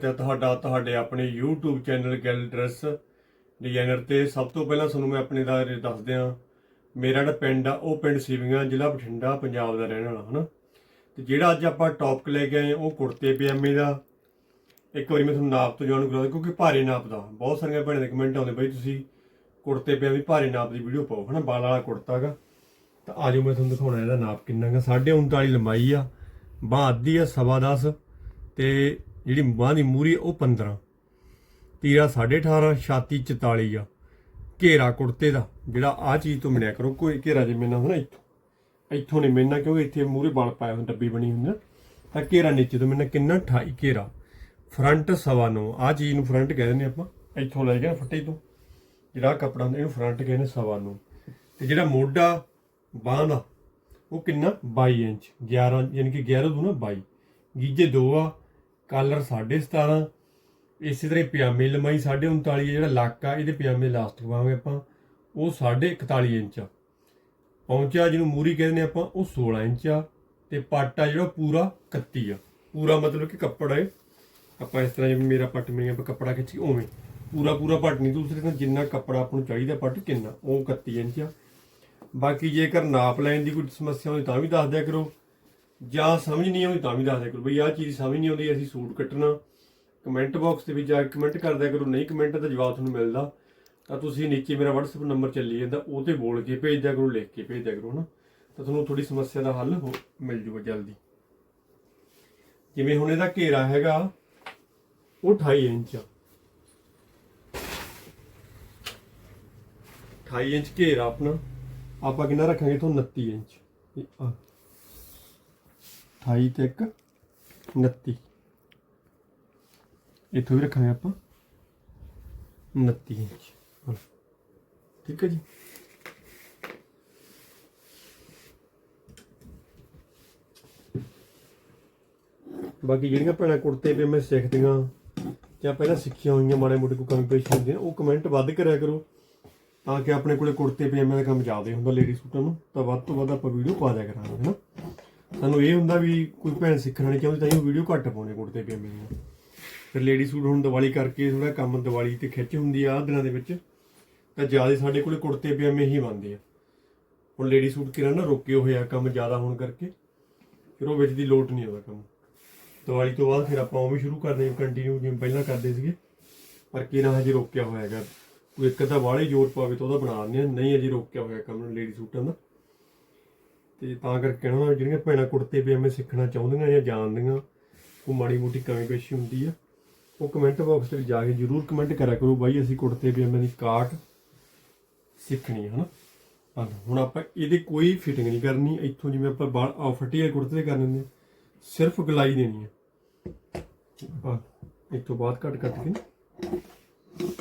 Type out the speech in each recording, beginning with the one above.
ਤੇ ਤੁਹਾਡਾ, ਤੁਹਾਡੇ ਆਪਣੇ YouTube ਚੈਨਲ ਗੈਲ ਡਰੈਸ ਡਿਜ਼ਾਈਨਰ ਤੇ ਸਭ ਤੋਂ ਪਹਿਲਾਂ ਤੁਹਾਨੂੰ ਮੈਂ ਆਪਣੇ ਦਾ ਦੱਸ ਦਿਆਂ ਮੇਰਾ ਜਿਹੜਾ ਪਿੰਡ ਆ, ਉਹ ਪਿੰਡ ਸਿਵੀਆਂ, ਜ਼ਿਲ੍ਹਾ ਬਠਿੰਡਾ, ਪੰਜਾਬ ਦਾ ਰਹਿਣ ਵਾਲਾ, ਹਨਾ? ਤੇ ਜਿਹੜਾ ਅੱਜ ਆਪਾਂ ਟੌਪਿਕ ਲੈ ਕੇ ਆਏ ਉਹ ਕੁੜਤੇ ਪਜਾਮੇ ਦਾ। ਇੱਕ ਵਾਰੀ ਮੈਂ ਤੁਹਾਨੂੰ ਨਾਪ ਤੋਂ ਜਾਣੂ ਕਰਾਉਂਦਾ, ਕਿਉਂਕਿ ਭਾਰੇ ਨਾਪ ਦਾ। ਬਹੁਤ ਸਾਰੀਆਂ ਭੈਣਾਂ ਦੇ ਕਮੈਂਟ ਆਉਂਦੇ, ਬਈ ਤੁਸੀਂ ਕੁੜਤੇ ਪਜਾਮੇ ਭਾਰੇ ਨਾਪ ਦੀ ਵੀਡੀਓ ਪਾਓ, ਹਨਾ? ਬਾਲ ਵਾਲਾ ਕੁੜਤਾ ਗਾ। ਤਾਂ ਆਜੋ ਮੈਂ ਤੁਹਾਨੂੰ ਦਿਖਾਉਣਾ ਇਹਦਾ ਨਾਪ ਕਿੰਨਾ ਗਾ। 39 ਲੰਬਾਈ ਆ, ਬਾਂਹ ਅੱਧੀ ਆ, ਸਵਾ 10 ਤੇ ਜਿਹੜੀ ਬਾਂਹ ਦੀ ਮੂਰੀ ਉਹ 15 ਤੀਰਾ 18.5 ਛਾਤੀ 44 ਆ। ਘੇਰਾ ਕੁੜਤੇ ਦਾ, ਜਿਹੜਾ ਆ ਚੀਜ਼ ਤੋਂ ਮਿਲਿਆ ਕਰੋ, ਕੋਈ ਘੇਰਾ ਜੇ ਮੈਨਾਂ ਹੁੰਦਾ ਇੱਥੋਂ। ਇੱਥੋਂ ਨਹੀਂ ਮੈਨਾਂ ਕਿਉਂਕਿ ਇੱਥੇ ਮੂਰੇ ਬਲ ਪਾਇਆ ਹੁੰਦਾ ਡੱਬੀ ਬਣੀ ਹੁੰਦੀ ਨਾ ਤਾਂ ਘੇਰਾ ਨੀਚੇ ਤੋਂ ਮੈਨਾਂ ਕਿੰਨਾ? 28 ਘੇਰਾ। ਫਰੰਟ ਸਵਾ ਨੂੰ। ਆ ਚੀਜ਼ ਨੂੰ ਫਰੰਟ ਕਹਿ ਦਿੰਦੇ ਆਪਾਂ। ਇੱਥੋਂ ਲੈ ਗਿਆ ਫੱਟੇ ਤੋਂ। ਜਿਹੜਾ ਆਹ ਕੱਪੜਾ ਹੁੰਦਾ, ਇਹਨੂੰ ਫਰੰਟ ਕਹਿੰਦੇ ਸਵਾ ਨੂੰ। ਤੇ ਜਿਹੜਾ ਮੋਢਾ, ਬਾਂਹ ਦਾ, ਉਹ ਕਿੰਨਾ? 22 ਇੰਚ। 11 ਯਾਨੀ ਕਿ 11 ਤੋਂ ਨਾ 22 ਗੀਜੇ ਦੋ ਆ ਕਾਲਰ 17.5 ਇਸੇ ਤਰ੍ਹਾਂ ਹੀ ਪਜਾਮੇ ਦੀ ਲੰਬਾਈ 39.5 ਹੈ, ਜਿਹੜਾ ਲੱਕ ਆ, ਇਹਦੇ ਪਜਾਮੇ ਲਾਸਟ ਪਾਵਾਂਗੇ ਆਪਾਂ। ਉਹ 41 ਇੰਚ ਆ। ਪਹੁੰਚਿਆ ਜਿਹਨੂੰ ਮੂਰੀ ਕਹਿੰਦੇ ਨੇ ਆਪਾਂ, ਉਹ 16 ਇੰਚ ਆ। ਤੇ ਪੱਟ ਆ ਜਿਹੜਾ ਪੂਰਾ 31 ਆ। ਪੂਰਾ ਮਤਲਬ ਕਿ ਕੱਪੜਾ ਹੈ ਆਪਾਂ ਇਸ ਤਰ੍ਹਾਂ ਜਿਵੇਂ ਮੇਰਾ ਪੱਟ ਮੇਰੀ ਆਪਾਂ ਕੱਪੜਾ ਖਿੱਚੀ, ਉਵੇਂ। ਪੂਰਾ ਪੂਰਾ ਪੱਟ ਨਹੀਂ, ਦੂਸਰੇ ਨਾਲ ਜਿੰਨਾ ਕੱਪੜਾ ਆਪਾਂ ਨੂੰ ਚਾਹੀਦਾ ਪੱਟ, ਕਿੰਨਾ। ਉਹ 31 ਇੰਚ ਆ। ਬਾਕੀ ਜੇਕਰ ਨਾਪ ਲੈਣ ਦੀ ਕੋਈ ਸਮੱਸਿਆ ਹੋਵੇ ਤਾਂ ਵੀ ਦੱਸ ਦਿਆ ਕਰੋ। ਜਾਂ ਸਮਝ ਨਹੀਂ ਆਉਂਦੀ ਤਾਂ ਵੀ ਦੱਸ ਦਿਆ ਕਰੋ। ਬਈ ਆਹ ਚੀਜ਼ ਸਮਝ ਨਹੀਂ ਆਉਂਦੀ, ਅਸੀਂ ਸੂਟ ਕੱਟਣਾ। ਕਮੈਂਟ ਬਾਕਸ ਦੇ ਵਿੱਚ ਜਾ ਕੇ ਕਮੈਂਟ ਕਰ ਦਿਆ ਕਰੋ। ਨਹੀਂ ਕਮੈਂਟ ਦਾ ਜਵਾਬ ਤੁਹਾਨੂੰ ਮਿਲਦਾ। ਤਾਂ ਤੁਸੀਂ ਨੀਚੇ ਮੇਰਾ WhatsApp ਨੰਬਰ ਚੱਲੀ ਜਾਂਦਾ, ਉਹ ਤੇ ਬੋਲ ਕੇ ਭੇਜ ਦਿਆ ਕਰੋ, ਲਿਖ ਕੇ ਭੇਜ ਦਿਆ ਕਰੋ, ਹਨਾ। ਤਾਂ ਤੁਹਾਨੂੰ ਥੋੜੀ ਸਮੱਸਿਆ ਦਾ ਹੱਲ ਹੋ, ਮਿਲ ਜੂਗਾ ਜਲਦੀ। ਜਿਵੇਂ ਹੁਣ ਇਹਦਾ ਘੇਰਾ ਹੈਗਾ, ਉਹ 28 ਇੰਚ ਆ। 28 ਇੰਚ ਘੇਰਾ ਆਪਣਾ, ਆਪਾਂ ਕਿੰਨਾ ਰੱਖਾਂਗੇ? ਤੁਹਾਨੂੰ 29 ਇੰਚ। 28 ਤੇ ਇੱਕ 29 ਇੱਥੋਂ ਵੀ ਰੱਖਾਂਗੇ ਆਪਾਂ। 29 ਇੰਚ। ਠੀਕ ਹੈ ਜੀ। ਬਾਕੀ ਜਿਹੜੀਆਂ ਭੈਣਾਂ ਕੁੜਤੇ ਪੇ ਮੈਂ ਸਿੱਖਦੀਆਂ ਜਾਂ ਪਹਿਲਾਂ ਸਿੱਖੀਆਂ ਹੋਈਆਂ, ਮਾੜੇ ਮੋਟੇ ਕੋਈ ਕਮੀ ਪੇਸ਼ ਹੁੰਦੀਆਂ ਉਹ ਕਮੈਂਟ ਵੱਧ ਕਰਿਆ ਕਰੋ ਤਾਂ ਕਿ ਆਪਣੇ ਕੋਲੇ ਕੁੜਤੇ ਪਜਾਮੇ ਦਾ ਕੰਮ ਜ਼ਿਆਦਾ ਹੁੰਦਾ ਲੇਡੀ ਸੂਟਾਂ ਨੂੰ, ਤਾਂ ਵੱਧ ਤੋਂ ਵੱਧ ਆਪਾਂ ਵੀਡੀਓ ਪਾ ਦਿਆ ਕਰਾਂਗੇ, ਹਨਾ। ਸਾਨੂੰ ਇਹ ਹੁੰਦਾ ਵੀ ਕੋਈ ਭੈਣ ਸਿੱਖਣਾ ਨਹੀਂ ਚਾਹੁੰਦੀ ਤਾਂ ਇਹ ਵੀਡੀਓ ਘੱਟ ਪਾਉਣੇ ਕੁੜਤੇ ਪਜਾਮੇ ਦੀਆਂ। ਫਿਰ ਲੇਡੀ ਸੂਟ ਹੁਣ ਦੀਵਾਲੀ ਕਰਕੇ ਥੋੜਾ ਕੰਮ ਦੀਵਾਲੀ ਤੇ ਖਿੱਚ ਹੁੰਦੀ ਆ ਆਹ ਦਿਨਾਂ ਦੇ ਵਿੱਚ, ਤਾਂ ਜ਼ਿਆਦਾ ਸਾਡੇ ਕੋਲੇ ਕੁੜਤੇ ਪਜਾਮੇ ਹੀ ਬਣਦੇ ਆ। ਹੁਣ ਲੇਡੀ ਸੂਟ ਕਿਰਾਂ ਨਾ ਰੋਕੇ ਹੋਏ ਆ ਕੰਮ ਜ਼ਿਆਦਾ ਹੋਣ ਕਰਕੇ, ਫਿਰ ਉਹ ਵਿੱਚ ਦੀ ਲੋਟ ਨਹੀਂ ਆਉਂਦਾ ਕੰਮ। ਦੀਵਾਲੀ ਤੋਂ ਬਾਅਦ ਫਿਰ ਆਪਾਂ ਉਹ ਵੀ ਸ਼ੁਰੂ ਕਰਦੇ ਹਾਂ ਕੰਟੀਨਿਊ ਜਿਵੇਂ ਪਹਿਲਾਂ ਕਰਦੇ ਸੀਗੇ। ਪਰ ਕਿਰਾਂ ਹਜੇ ਰੋਕਿਆ ਹੋਇਆ ਹੈਗਾ? ਕੋਈ ਇੱਕ ਅੱਧਾ ਵਾਲੇ ਜ਼ੋਰ ਪਾਵੇ ਤਾਂ ਉਹਦਾ ਬਣਾ ਦਿੰਦੇ ਆ ਨਹੀਂ ਅਜੇ ਰੋਕਿਆ ਹੋਇਆ ਕੰਮ ਲੇਡੀ ਸੂਟਾਂ ਦਾ। ਤੇ ਤਾਂ ਕਰਕੇ ਕਹਿਣਾ ਜਿਹੜੀਆਂ ਭੈਣਾਂ ਕੁੜਤੇ ਪਜਾਮੇ ਸਿੱਖਣਾ ਚਾਹੁੰਦੀਆਂ ਜਾਂ ਜਾਣਦੀਆਂ, ਉਹ ਮਾੜੀ ਮੋਟੀ ਕਮੀ ਪੇਸ਼ੀ ਹੁੰਦੀ ਆ। ਉਹ ਕਮੈਂਟ ਬਾਕਸ ਤੇ ਜਾ ਕੇ ਜਰੂਰ ਕਮੈਂਟ ਕਰਿਆ ਕਰੋ ਬਾਈ, ਅਸੀਂ ਕੁੜਤੇ ਪਜਾਮੇ ਦੀ ਕਾਟ ਸਿੱਖਣੀ ਹੈ ਹਨਾ? ਹੁਣ ਆਪਾਂ ਇਹਦੀ ਕੋਈ ਫਿਟਿੰਗ ਨਹੀਂ ਕਰਨੀ। ਇੱਥੋਂ ਜਿਵੇਂ ਆਪਾਂ ਬਾਲ ਆ ਫੱਟੀ ਵਾਲੇ ਕੁੜਤੇ ਤੇ ਕਰ ਲੈਂਦੇ ਸਿਰਫ ਗਲਾਈ ਦੇਣੀ ਹੈ ਆ ਇੱਥੋਂ ਬਾਅਦ ਕੱਟ ਕੱਟ ਕੇ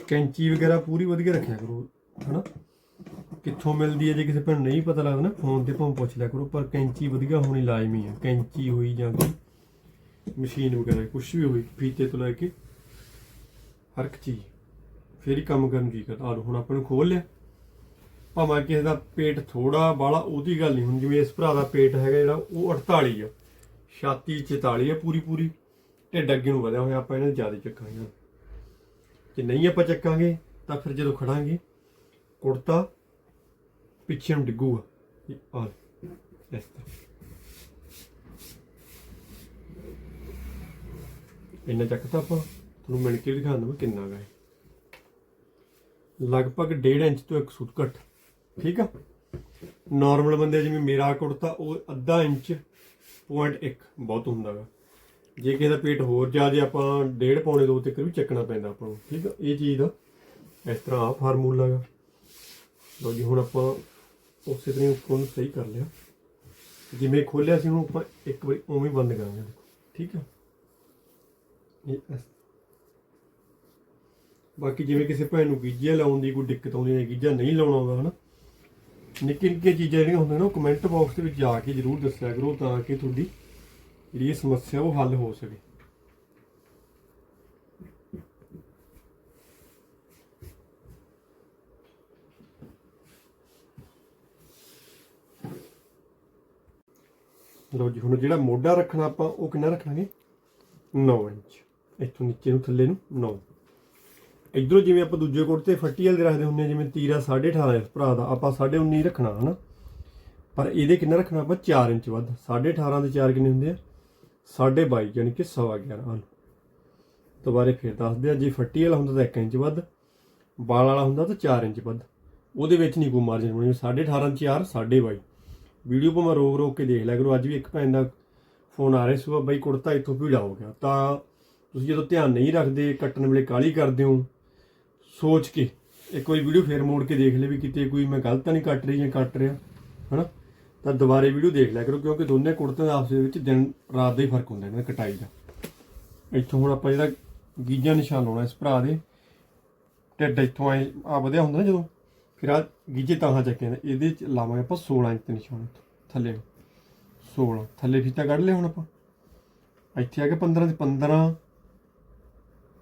ਕੈਂਚੀ ਵਗੈਰਾ ਪੂਰੀ ਵਧੀਆ ਰੱਖਿਆ ਕਰੋ, ਹਨਾ? ਕਿੱਥੋਂ ਮਿਲਦੀ ਹੈ ਜੇ ਕਿਸੇ ਭੈਣ ਨੂੰ ਨਹੀਂ ਪਤਾ ਲੱਗਦਾ ਨਾ, ਫੋਨ ਤੇ ਭਾਵੇਂ ਪੁੱਛ ਲਿਆ ਕਰੋ, ਪਰ ਕੈਂਚੀ ਵਧੀਆ ਹੋਣੀ ਲਾਜ਼ਮੀ ਹੈ। ਕੈਂਚੀ ਹੋਈ ਜਾਂ ਕੋਈ ਮਸ਼ੀਨ ਵਗੈਰਾ ਕੁਝ ਵੀ ਹੋਈ, ਫੀਤੇ ਤੋਂ ਲੈ ਕੇ ਹਰ ਇੱਕ ਚੀਜ਼। ਫੇਰ ਹੀ ਕੰਮ ਕਰਨ ਕੀ ਕਰਦਾ। ਆ ਲਓ, ਹੁਣ ਆਪਾਂ ਨੂੰ ਖੋਲ ਲਿਆ। ਭਾਵੇਂ ਕਿਸੇ ਦਾ ਪੇਟ ਥੋੜਾ ਬਾਲਾ ਉਹਦੀ ਗੱਲ ਨਹੀਂ। ਹੁਣ ਜਿਵੇਂ ਇਸ ਭਰਾ ਦਾ ਪੇਟ ਹੈਗਾ ਜਿਹੜਾ, ਉਹ 48 ਆ। ਛਾਤੀ 44 ਆ ਪੂਰੀ ਪੂਰੀ। ਢਿੱਡ ਅੱਗੇ ਨੂੰ ਵਧਿਆ ਹੋਇਆ, ਆਪਾਂ ਇਹਨਾਂ ਜ਼ਿਆਦਾ ਚੱਕਾਂਗੇ। ਜੇ ਨਹੀਂ ਆਪਾਂ ਚੱਕਾਂਗੇ, ਤਾਂ ਫਿਰ ਜਦੋਂ ਖੜਾਂਗੇ, ਕੁੜਤਾ ਪਿੱਛੇ ਨੂੰ ਡਿੱਗੂਗਾ। ਇਹ ਆ ਇਸ ਤਰ੍ਹਾਂ। ਇੰਨਾ ਚੱਕਤਾ ਆਪਾਂ ਤੁਹਾਨੂੰ ਮਿਣ ਕੇ ਦਿਖਾ ਦਵਾਂ ਕਿੰਨਾ ਗਾ ਲਗਭਗ 1.5 ਇੰਚ ਤੋਂ ਇੱਕ ਸੂਟ ਘੱਟ। ਠੀਕ ਆ? ਨਾਰਮਲ ਬੰਦੇ ਜਿਵੇਂ ਮੇਰਾ ਕੁੜਤਾ ਉਹ ਅੱਧਾ ਇੰਚ ਪੁਆਇੰਟ 1 ਬਹੁਤ ਹੁੰਦਾ ਗਾ। ਜੇ ਕਿਸੇ ਦਾ ਪੇਟ ਹੋਰ ਜ਼ਿਆਦਾ ਆਪਾਂ ਡੇਢ ਪੌਣੇ ਦੋ ਤੱਕ ਵੀ ਚੱਕਣਾ ਪੈਂਦਾ ਆਪਾਂ ਨੂੰ। ਠੀਕ ਆ? ਇਹ ਚੀਜ਼ ਦਾ ਇਸ ਤਰ੍ਹਾਂ ਆ ਫਾਰਮੂਲਾ ਗਾ। ਲੋ ਜੀ, ਹੁਣ ਆਪਾਂ ਉਸੇ ਤਰ੍ਹਾਂ ਹੀ ਉੱਪਰ ਨੂੰ ਸਹੀ ਕਰ ਲਿਆ। ਜਿਵੇਂ ਖੋਲਿਆ ਸੀ ਉਹਨੂੰ ਆਪਾਂ ਇੱਕ ਵਾਰੀ ਉਵੇਂ ਹੀ ਬੰਦ ਕਰਾਂਗੇ ਦੇਖੋ। ਠੀਕ ਆ ਇਹ ਬਾਕੀ ਜਿਵੇਂ ਕਿਸੇ ਭੈਣ ਨੂੰ ਗੀਜਾ ਲਾਉਣ ਦੀ ਕੋਈ ਦਿੱਕਤ ਆਉਂਦੀ ਹੈ ਗੀਜਾ ਨਹੀਂ ਲਾਉਣਾ ਆਉਂਦਾ, ਹਨਾ? ਨਿੱਕੀ ਨਿੱਕੀਆਂ ਚੀਜ਼ਾਂ ਜਿਹੜੀਆਂ ਹੁੰਦੀਆਂ ਨਾ, ਉਹ ਕਮੈਂਟ ਬਾਕਸ ਦੇ ਵਿੱਚ ਜਾ ਕੇ ਜਰੂਰ ਦੱਸਿਆ ਕਰੋ ਤਾਂ ਕਿ ਤੁਹਾਡੀ ਜਿਹੜੀ ਇਹ ਸਮੱਸਿਆ ਉਹ ਹੱਲ ਹੋ ਸਕੇ। ਲਓ ਜੀ, ਹੁਣ ਜਿਹੜਾ ਮੋਢਾ ਰੱਖਣਾ ਆਪਾਂ, ਉਹ ਕਿੰਨਾ ਰੱਖਾਂਗੇ? 9 ਇੰਚ। ਇੱਥੋਂ ਨੀਚੇ ਨੂੰ, ਥੱਲੇ ਨੂੰ 9 ਇਧਰੋਂ ਜਿਵੇਂ ਆਪਾਂ ਦੂਜੇ ਕੋਟ ਤੇ ਫੱਟੀ ਵਾਲੇ ਦੇ ਰੱਖਦੇ ਹੁੰਦੇ ਆ, ਜਿਵੇਂ ਤੀਰਾ 18.5 ਇਸ ਭਰਾ ਦਾ, ਆਪਾਂ 19.5 ਰੱਖਣਾ, ਹਨਾ? ਪਰ ਇਹਦੇ ਕਿੰਨਾ ਰੱਖਣਾ ਆਪਾਂ? 4 ਇੰਚ ਵੱਧ। 18.5 ਦੇ 4 ਕਿੰਨੇ ਹੁੰਦੇ ਆ? 22.5 ਯਾਨੀ ਕਿ 11.5 ਹਨ? ਦੁਬਾਰੇ ਫੇਰ ਦੱਸਦੇ ਆ, ਜੇ ਫੱਟੀ ਵਾਲਾ ਹੁੰਦਾ ਤਾਂ 1 ਇੰਚ ਵੱਧ, ਬਾਲ ਵਾਲਾ ਹੁੰਦਾ ਤਾਂ 4 ਇੰਚ ਵੱਧ। ਉਹਦੇ ਵਿੱਚ ਨਹੀਂ ਕੋਈ ਮਾਰਜਨ ਬਣੀ 18.5 4 22.5 ਵੀਡੀਓ ਭਾਵੇਂ ਰੋਕ ਰੋਕ ਕੇ ਦੇਖ ਲਿਆ ਕਰੋ। ਅੱਜ ਵੀ ਇੱਕ ਭੈਣ ਦਾ ਫੋਨ ਆ ਰਿਹਾ ਸੀ ਬਾਈ ਕੁੜਤਾ ਇੱਥੋਂ ਭੀੜਾ ਹੋ ਗਿਆ। ਤਾਂ ਤੁਸੀਂ ਜਦੋਂ ਧਿਆਨ ਨਹੀਂ ਰੱਖਦੇ, ਕੱਟਣ ਵੇਲੇ ਕਾਲੀ ਕਰਦੇ ਹੋ, ਸੋਚ ਕੇ ਇੱਕ ਵਾਰੀ ਵੀਡੀਓ ਫੇਰ ਮੋੜ ਕੇ ਦੇਖ ਲੈ ਵੀ ਕਿਤੇ ਕੋਈ ਮੈਂ ਗਲਤ ਤਾਂ ਨਹੀਂ ਕੱਟ ਰਹੀ ਜਾਂ ਕੱਟ ਰਿਹਾ, ਹਨਾ? ਤਾਂ ਦੁਬਾਰੇ ਵੀਡੀਓ ਦੇਖ ਲਿਆ ਕਰੋ, ਕਿਉਂਕਿ ਦੋਨੇ ਕੁੜਤੇ ਦਾ ਆਪਸ ਦੇ ਵਿੱਚ ਦਿਨ, ਰਾਤ ਦਾ ਹੀ ਫ਼ਰਕ ਹੁੰਦਾ ਇਹਨਾਂ ਦਾ ਕਟਾਈ ਦਾ। ਇੱਥੋਂ ਹੁਣ ਆਪਾਂ ਜਿਹੜਾ ਗੀਜਾ ਨਿਸ਼ਾਨ ਲਾਉਣਾ ਇਸ ਭਰਾ ਦੇ, ਢਿੱਡ ਇੱਥੋਂ ਆਏ ਆ ਵਧਿਆ ਹੁੰਦਾ ਨਾ ਜਦੋਂ? ਫਿਰ ਆ ਗੀਜੇ ਤਾਹਾਂ ਚੱਕੇ ਨੇ, ਇਹਦੇ ਚ ਲਾਵਾਂਗੇ ਆਪਾਂ 16 ਇੰਚ ਦੇ ਨਿਸ਼ਾਨ ਇੱਥੋਂ ਥੱਲੇ। 16 ਥੱਲੇ ਫੀਤਾ ਕੱਢ ਲਿਆ ਹੁਣ ਆਪਾਂ। ਇੱਥੇ ਆ ਕੇ 15 ਤੇ 15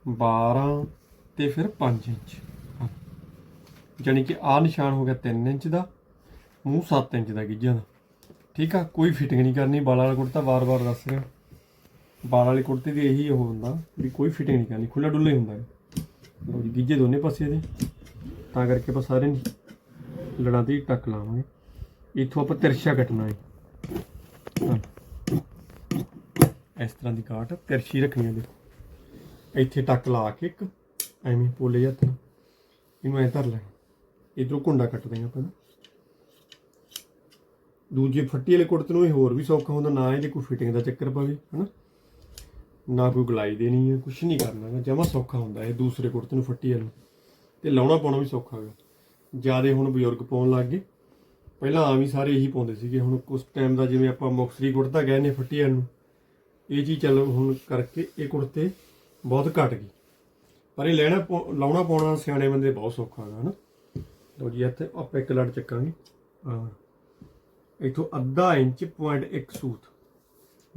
12 ਤੇ ਫਿਰ 5 ਇੰਚ। ਹਾਂ। ਜਾਣੀ ਕਿ ਆ ਨਿਸ਼ਾਨ ਹੋ ਗਿਆ 3 ਇੰਚ ਦਾ, ਮੂੰਹ 7 ਇੰਚ ਦਾ ਗਿੱਜਿਆਂ ਦਾ। ਠੀਕ ਆ? ਕੋਈ ਫਿਟਿੰਗ ਨਹੀਂ ਕਰਨੀ, ਬਾਲਾਂ ਵਾਲਾ ਕੁੜਤਾ ਵਾਰ-ਵਾਰ ਦੱਸ ਰਿਹਾ। ਬਾਲਾਂ ਵਾਲੇ ਕੁੜਤੇ ਦੀ ਇਹੀ ਉਹ ਹੁੰਦਾ, ਵੀ ਕੋਈ ਫਿਟਿੰਗ ਨਹੀਂ ਕਰਨੀ ਖੁੱਲਾ ਡੁੱਲਾ ਹੀ ਹੁੰਦਾ। ਹੈ ਲਓ ਜੀ, ਗਿੱਜੇ ਦੋਨੇ ਪਾਸੇ ਦੇ ਤਾਂ ਕਰਕੇ ਆਪਾਂ ਸਾਰੇ ਲੜਾਂ ਦੀ ਟੱਕ ਲਾਵਾਂਗੇ। ਇੱਥੋਂ ਆਪਾਂ ਤਿਰਛਾ ਕੱਟਣਾ ਹੈ। ਇਸ ਤਰ੍ਹਾਂ ਦੀ ਕਾਟ ਤਿਰਛੀ ਰੱਖਣੀ ਹੈ ਦੇਖੋ। ਇੱਥੇ ਟੱਕ ਲਾ ਕੇ ਇੱਕ ਐਵੇਂ ਪੋਲੇ ਹੱਥ ਨਾਲ ਇਹਨੂੰ ਐ ਧਰ ਲੈ ਇਧਰੋਂ ਕੁੰਡਾ ਕੱਟ ਦੇਣਾ ਆਪਾਂ ਦੂਜੇ ਫੱਟੀ ਵਾਲੇ ਕੁੜਤੇ ਨੂੰ ਇਹ ਹੋਰ ਵੀ ਸੌਖਾ ਹੁੰਦਾ, ਨਾ ਇਹਦੇ ਕੋਈ ਫਿਟਿੰਗ ਦਾ ਚੱਕਰ ਪਵੇ, ਹਨਾ। ਨਾ ਕੋਈ ਗਲਾਈ ਦੇਣੀ ਹੈ ਕੁਛ ਨਹੀਂ ਕਰਨਾ ਜਮਾ ਸੌਖਾ ਹੁੰਦਾ ਇਹ ਦੂਸਰੇ ਕੁੜਤੇ ਨੂੰ ਫੱਟੀ ਵਾਲੇ ਤੇ ਲਾਉਣਾ ਪਾਉਣਾ ਵੀ ਸੌਖਾ ਹੈਗਾ ਜਿਆਦੇ ਹੁਣ ਬਜ਼ੁਰਗ ਪਾਉਣ ਲੱਗ ਗਏ। ਪਹਿਲਾਂ ਆਮ ਹੀ ਸਾਰੇ ਇਹੀ ਪਾਉਂਦੇ ਸੀਗੇ। ਹੁਣ ਕੁਝ ਟਾਈਮ ਦਾ ਜਿਵੇਂ ਆਪਾਂ ਮੁਕਸਰੀ ਕੁੜਤਾ ਗਏ ਨੇ ਫੱਟੀ ਵਾਲੇ ਨੂੰ। ਇਹ ਚੀਜ਼ ਚੱਲ ਹੁਣ ਕਰਕੇ ਇਹ ਕੁੜਤੇ ਬਹੁਤ ਘਟ ਗਈ। ਪਰ ਇਹ ਲੈਣਾ ਪਾਉ- ਲਾਉਣਾ ਪਾਉਣਾ ਸਿਆਣੇ ਬੰਦੇ ਬਹੁਤ ਸੌਖਾ ਹੈਗਾ ਹਨਾ। ਲਓ ਜੀ, ਇੱਥੇ ਆਪਾਂ ਇੱਕ ਲੜ ਚੱਕਾਂਗੇ। ਹਾਂ। ਇਥੋਂ ਅੱਧਾ ਇੰਚ ਪੁਆਇੰਟ ਇੱਕ ਸੂਤ।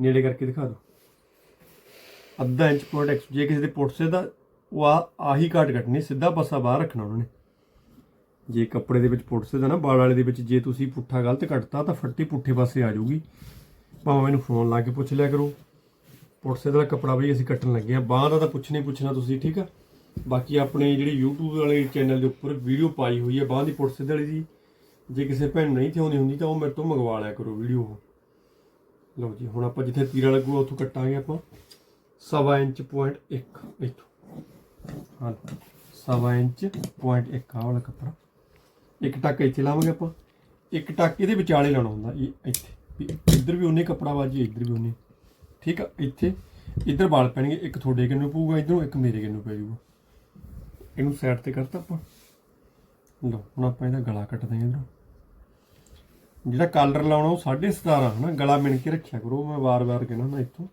ਨੇੜੇ ਕਰਕੇ ਦਿਖਾ ਦਿਓ। ਅੱਧਾ ਇੰਚ ਪੁਆਇੰਟ ਇੱਕ ਜੇ ਕਿਸੇ ਦੇ ਪੁੱਟਸੇ ਦਾ ਉਹ ਆ ਆਹੀ ਕਾਟ ਕੱਟਣੀ, ਸਿੱਧਾ ਪਾਸਾ ਬਾਹਰ ਰੱਖਣਾ ਉਹਨਾਂ ਨੇ। ਜੇ ਕੱਪੜੇ ਦੇ ਵਿੱਚ ਪੁੱਟਸੇ ਦਾ ਨਾ ਬਾਲ ਵਾਲੇ ਦੇ ਵਿੱਚ, ਜੇ ਤੁਸੀਂ ਪੁੱਠਾ ਗਲਤ ਕੱਟਤਾ, ਤਾਂ ਫੱਟੀ ਪੁੱਠੇ ਪਾਸੇ ਆ ਜਾਊਗੀ। ਭਾਵੇਂ ਮੈਨੂੰ ਫੋਨ ਲਾ ਕੇ ਪੁੱਛ ਲਿਆ ਕਰੋ। ਪੁੱਟਸੇ ਦਾ ਕੱਪੜਾ ਵੀ ਅਸੀਂ ਕੱਟਣ ਲੱਗੇ ਆ ਬਾਹ ਦਾ ਤਾਂ ਪੁੱਛਣਾ ਹੀ ਪੁੱਛਣਾ ਤੁਸੀਂ, ਠੀਕ ਆ? ਬਾਕੀ ਆਪਣੇ ਜਿਹੜੀ YouTube ਵਾਲੇ ਚੈਨਲ ਦੇ ਉੱਪਰ ਵੀਡੀਓ ਪਾਈ ਹੋਈ ਹੈ ਬਾਹ ਦੀ ਪੁੱਟਸੇ ਵਾਲੀ ਦੀ ਜੇ ਕਿਸੇ ਭੈਣ ਨਹੀਂ ਤੇ ਆਉਂਦੀ ਹੁੰਦੀ, ਤਾਂ ਉਹ ਮੇਰੇ ਤੋਂ ਮੰਗਵਾ ਲਿਆ ਕਰੋ ਵੀਡੀਓ ਲਓ ਜੀ, ਹੁਣ ਆਪਾਂ ਜਿੱਥੇ ਤੀਰਾ ਲੱਗੂਗਾ ਉੱਥੋਂ ਕੱਟਾਂਗੇ ਆਪਾਂ। ਸਵਾ ਇੰਚ ਪੁਆਇੰਟ 1 ਇੱਥੋਂ। ਹਾਂ ਸਵਾ ਇੰਚ ਪੁਆਇੰਟ 1 ਆਹ ਵਾਲਾ ਕੱਪੜਾ। ਇੱਕ ਟੱਕ ਇੱਥੇ ਲਾਵਾਂਗੇ ਆਪਾਂ। ਇੱਕ ਟੱਕ ਇਹਦੇ ਵਿਚਾਲੇ ਲਾਉਣਾ ਹੁੰਦਾ, ਇਹ ਇੱਥੇ। ਵੀ ਇੱਧਰ ਵੀ ਉਹਨੇ ਕੱਪੜਾ ਵਾਜੀ ਇੱਧਰ ਵੀ ਉਹਨੇ ਠੀਕ ਆ, ਇੱਥੇ। ਇੱਧਰ ਵਾਲ ਪੈਣਗੇ, ਇੱਕ ਤੁਹਾਡੇ ਕਿੰਨੂ ਪਊਗਾ, ਇੱਧਰੋਂ ਇੱਕ ਮੇਰੇ ਕਿੰਨੂ ਪੈ ਜਾਊਗਾ। ਇਹਨੂੰ ਸਾਈਡ ਤੇ ਕਰਤਾ ਆਪਾਂ। ਲਓ, ਹੁਣ ਆਪਾਂ ਇਹਦਾ ਗਲਾ ਕੱਟਦੇ ਹਾਂ ਇਧਰੋਂ। ਜਿਹੜਾ ਕਾਲਰ ਲਾਉਣਾ ਉਹ 17.5 ਹਨਾ? ਗਲਾ ਮਿਣ ਕੇ ਰੱਖਿਆ ਕਰੋ ਮੈਂ ਵਾਰ-ਵਾਰ ਕਹਿਣਾ ਨਾ ਇੱਥੋਂ।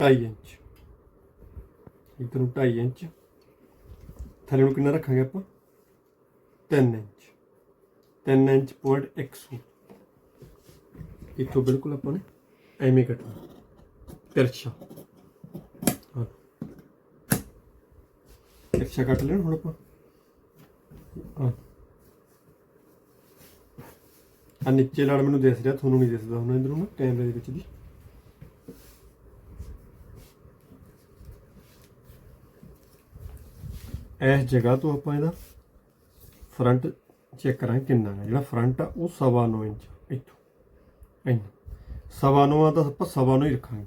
ਆਹ। ਢਾਈ ਇੰਚ। ਇੱਧਰ ਨੂੰ 2.5 ਇੰਚ। ਥੱਲੇ ਨੂੰ ਕਿੰਨਾ ਰੱਖਾਂਗੇ ਆਪਾਂ? 3 ਇੰਚ। 3 ਇੰਚ ਪੁਆਇੰਟ 100 ਇੱਥੋਂ ਬਿਲਕੁਲ ਆਪਾਂ ਨੇ ਐਵੇਂ ਕੱਟਣਾ। ਤਿਰਛਾ। ਹਾਂ। ਤਿਰਛਾ ਕੱਟ ਲੈਣ ਹੁਣ ਆਪਾਂ। ਹਾਂ। ਆ ਨੀਚੇ ਲੜ ਮੈਨੂੰ ਦਿਸ ਰਿਹਾ, ਤੁਹਾਨੂੰ ਨਹੀਂ ਦਿਸਦਾ ਹੁਣ ਇਧਰੋਂ ਨਾ, ਕੈਮਰੇ ਦੇ ਵਿੱਚ ਦੀ ਇਸ ਜਗ੍ਹਾ ਤੋਂ ਆਪਾਂ ਇਹਦਾ ਫਰੰਟ ਚੈੱਕ ਕਰਾਂਗੇ ਕਿੰਨਾ ਹੈ। ਜਿਹੜਾ ਫਰੰਟ ਆ, ਉਹ ਸਵਾ ਨੌ ਇੰਚ ਇੱਥੋਂ। ਇੰਨਾ ਸਵਾ ਨੌ ਆ ਤਾਂ ਆਪਾਂ ਸਵਾ ਨੌ ਹੀ ਰੱਖਾਂਗੇ,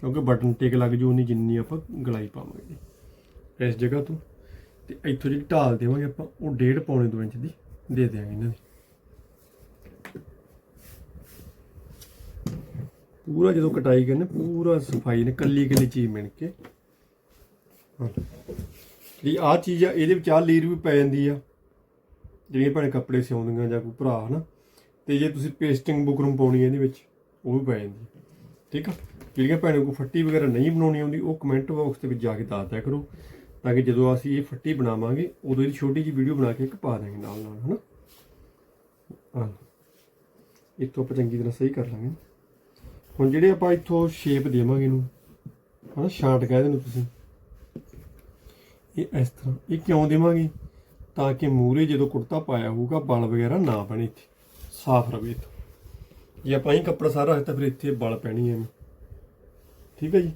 ਕਿਉਂਕਿ ਬਟਨ ਟਿਕ ਲੱਗ ਜੂ ਉਨੀ ਜਿੰਨੀ ਆਪਾਂ ਗਲਾਈ ਪਾਵਾਂਗੇ। ਇਸ ਜਗ੍ਹਾ ਤੋਂ ਤੇ ਇੱਥੋਂ ਜਿਹੜੀ ਢਾਲ ਦੇਵਾਂਗੇ ਆਪਾਂ, ਉਹ ਡੇਢ ਪੌਣੇ 2 ਇੰਚ ਦੀ ਦੇ ਦਿਆਂਗੇ ਇਹਨਾਂ ਦੀ। ਪੂਰਾ ਜਦੋਂ ਕਟਾਈ ਕਰਨੇ, ਪੂਰਾ ਸਫ਼ਾਈ ਨੇ ਕੱਲੀ ਕੱਲੀ ਚੀਜ਼ ਮਿਣ ਕੇ। ਹਾਂ। ਜਿਹੜੀ ਆਹ ਚੀਜ਼ ਆ, ਇਹਦੇ ਵਿੱਚ ਆ ਲੀਰ ਵੀ ਪੈ ਜਾਂਦੀ ਆ। ਜਿਹੜੀਆਂ ਭਾਵੇਂ ਕੱਪੜੇ ਸਿਉਂਦੀਆਂ ਜਾਂ ਕੋਈ ਭਰਾ, ਹਨਾ? ਤੇ ਜੇ ਤੁਸੀਂ ਪੇਸਟਿੰਗ ਬੁਕਰਮ ਪਾਉਣੀ ਹੈ ਇਹਦੇ ਵਿੱਚ, ਉਹ ਵੀ ਪੈ ਜਾਂਦੀ ਠੀਕ ਆ? ਜਿਹੜੀਆਂ ਭੈਣਾਂ ਨੂੰ ਫੱਟੀ ਵਗੈਰਾ ਨਹੀਂ ਬਣਾਉਣੀ ਆਉਂਦੀ, ਉਹ ਕਮੈਂਟ ਬਾਕਸ ਦੇ ਵਿੱਚ ਜਾ ਕੇ ਦੱਸ ਦਿਆ ਕਰੋ, ਤਾਂ ਕਿ ਜਦੋਂ ਅਸੀਂ ਇਹ ਫੱਟੀ ਬਣਾਵਾਂਗੇ, ਉਦੋਂ ਇਹਦੀ ਛੋਟੀ ਜਿਹੀ ਵੀਡੀਓ ਬਣਾ ਕੇ ਇੱਕ ਪਾ ਦਾਂਗੇ ਨਾਲ ਨਾਲ, ਹਨਾ? ਹਾਂ। ਇੱਥੋਂ ਆਪਾਂ ਚੰਗੀ ਤਰ੍ਹਾਂ ਸਹੀ ਕਰ ਲਾਂਗੇ। ਹੁਣ ਜਿਹੜੇ ਆਪਾਂ ਇੱਥੋਂ ਸ਼ੇਪ ਦੇਵਾਂਗੇ ਇਹਨੂੰ, ਹਨਾ? ਸ਼ਾਰਟ ਕਹਿ ਦੇਣ ਤੁਸੀਂ। ਇਹ ਇਸ ਤਰ੍ਹਾਂ, ਇਹ ਕਿਉਂ ਦੇਵਾਂਗੇ? ਤਾਂ ਕਿ ਮੂਰੇ ਜਦੋਂ ਕੁੜਤਾ ਪਾਇਆ ਹੋਊਗਾ, ਬਲ ਵਗੈਰਾ ਨਾ ਬਣੇ ਇੱਥੇ। ਸਾਫ਼ ਰਵੇ ਇੱਥੇ। ਜੇ ਆਪਾਂ ਹੀ ਕੱਪੜਾ ਸਾਰਾ ਰੱਖਤਾ, ਫਿਰ ਇੱਥੇ ਬਲ ਪੈਣੀ ਐ ਠੀਕ ਹੈ ਜੀ?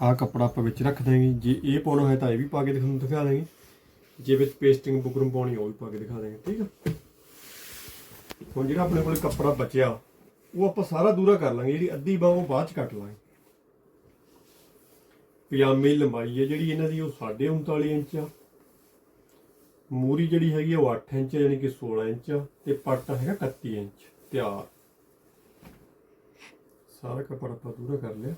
ਆਹ ਕੱਪੜਾ ਆਪਾਂ ਵਿੱਚ ਰੱਖ ਦਾਂਗੇ ਜੇ ਇਹ ਪਾਉਣਾ ਹੈ ਤਾਂ ਇਹ ਵੀ ਪਾ ਕੇ ਦਿਖਾਉਂ ਦਿਖਾ ਦਾਂਗੇ ਜੇ ਵਿੱਚ ਪੇਸਟਿੰਗ ਬੁਕਰਮ ਪਾਉਣੀ ਉਹ ਵੀ ਪਾ ਕੇ ਦਿਖਾ ਦਾਂਗੇ ਠੀਕ ਹੈ ਹੁਣ ਜਿਹੜਾ ਆਪਣੇ ਕੋਲ ਕੱਪੜਾ ਬਚਿਆ, ਉਹ ਆਪਾਂ ਸਾਰਾ ਦੂਰਾ ਕਰ ਲਾਂਗੇ, ਜਿਹੜੀ ਅੱਧੀ ਬਾਹ ਉਹ ਬਾਅਦ ਚ ਕੱਟ ਲਾਂਗੇ। ਪਜਾਮੇ ਲੰਬਾਈ ਹੈ ਜਿਹੜੀ ਇਹਨਾਂ ਦੀ, ਉਹ 39.5 ਇੰਚ ਆ। ਮੂਰੀ ਜਿਹੜੀ ਹੈਗੀ ਆ, ਉਹ 8 ਇੰਚ ਯਾਨੀ ਕਿ 16 ਇੰਚ ਆ, ਤੇ ਪੱਟ ਹੈਗਾ 31 ਇੰਚ, ਤਿਆਰ। ਸਾਰਾ ਕੱਪੜਾ ਆਪਾਂ ਦੂਰਾ ਕਰ ਲਿਆ।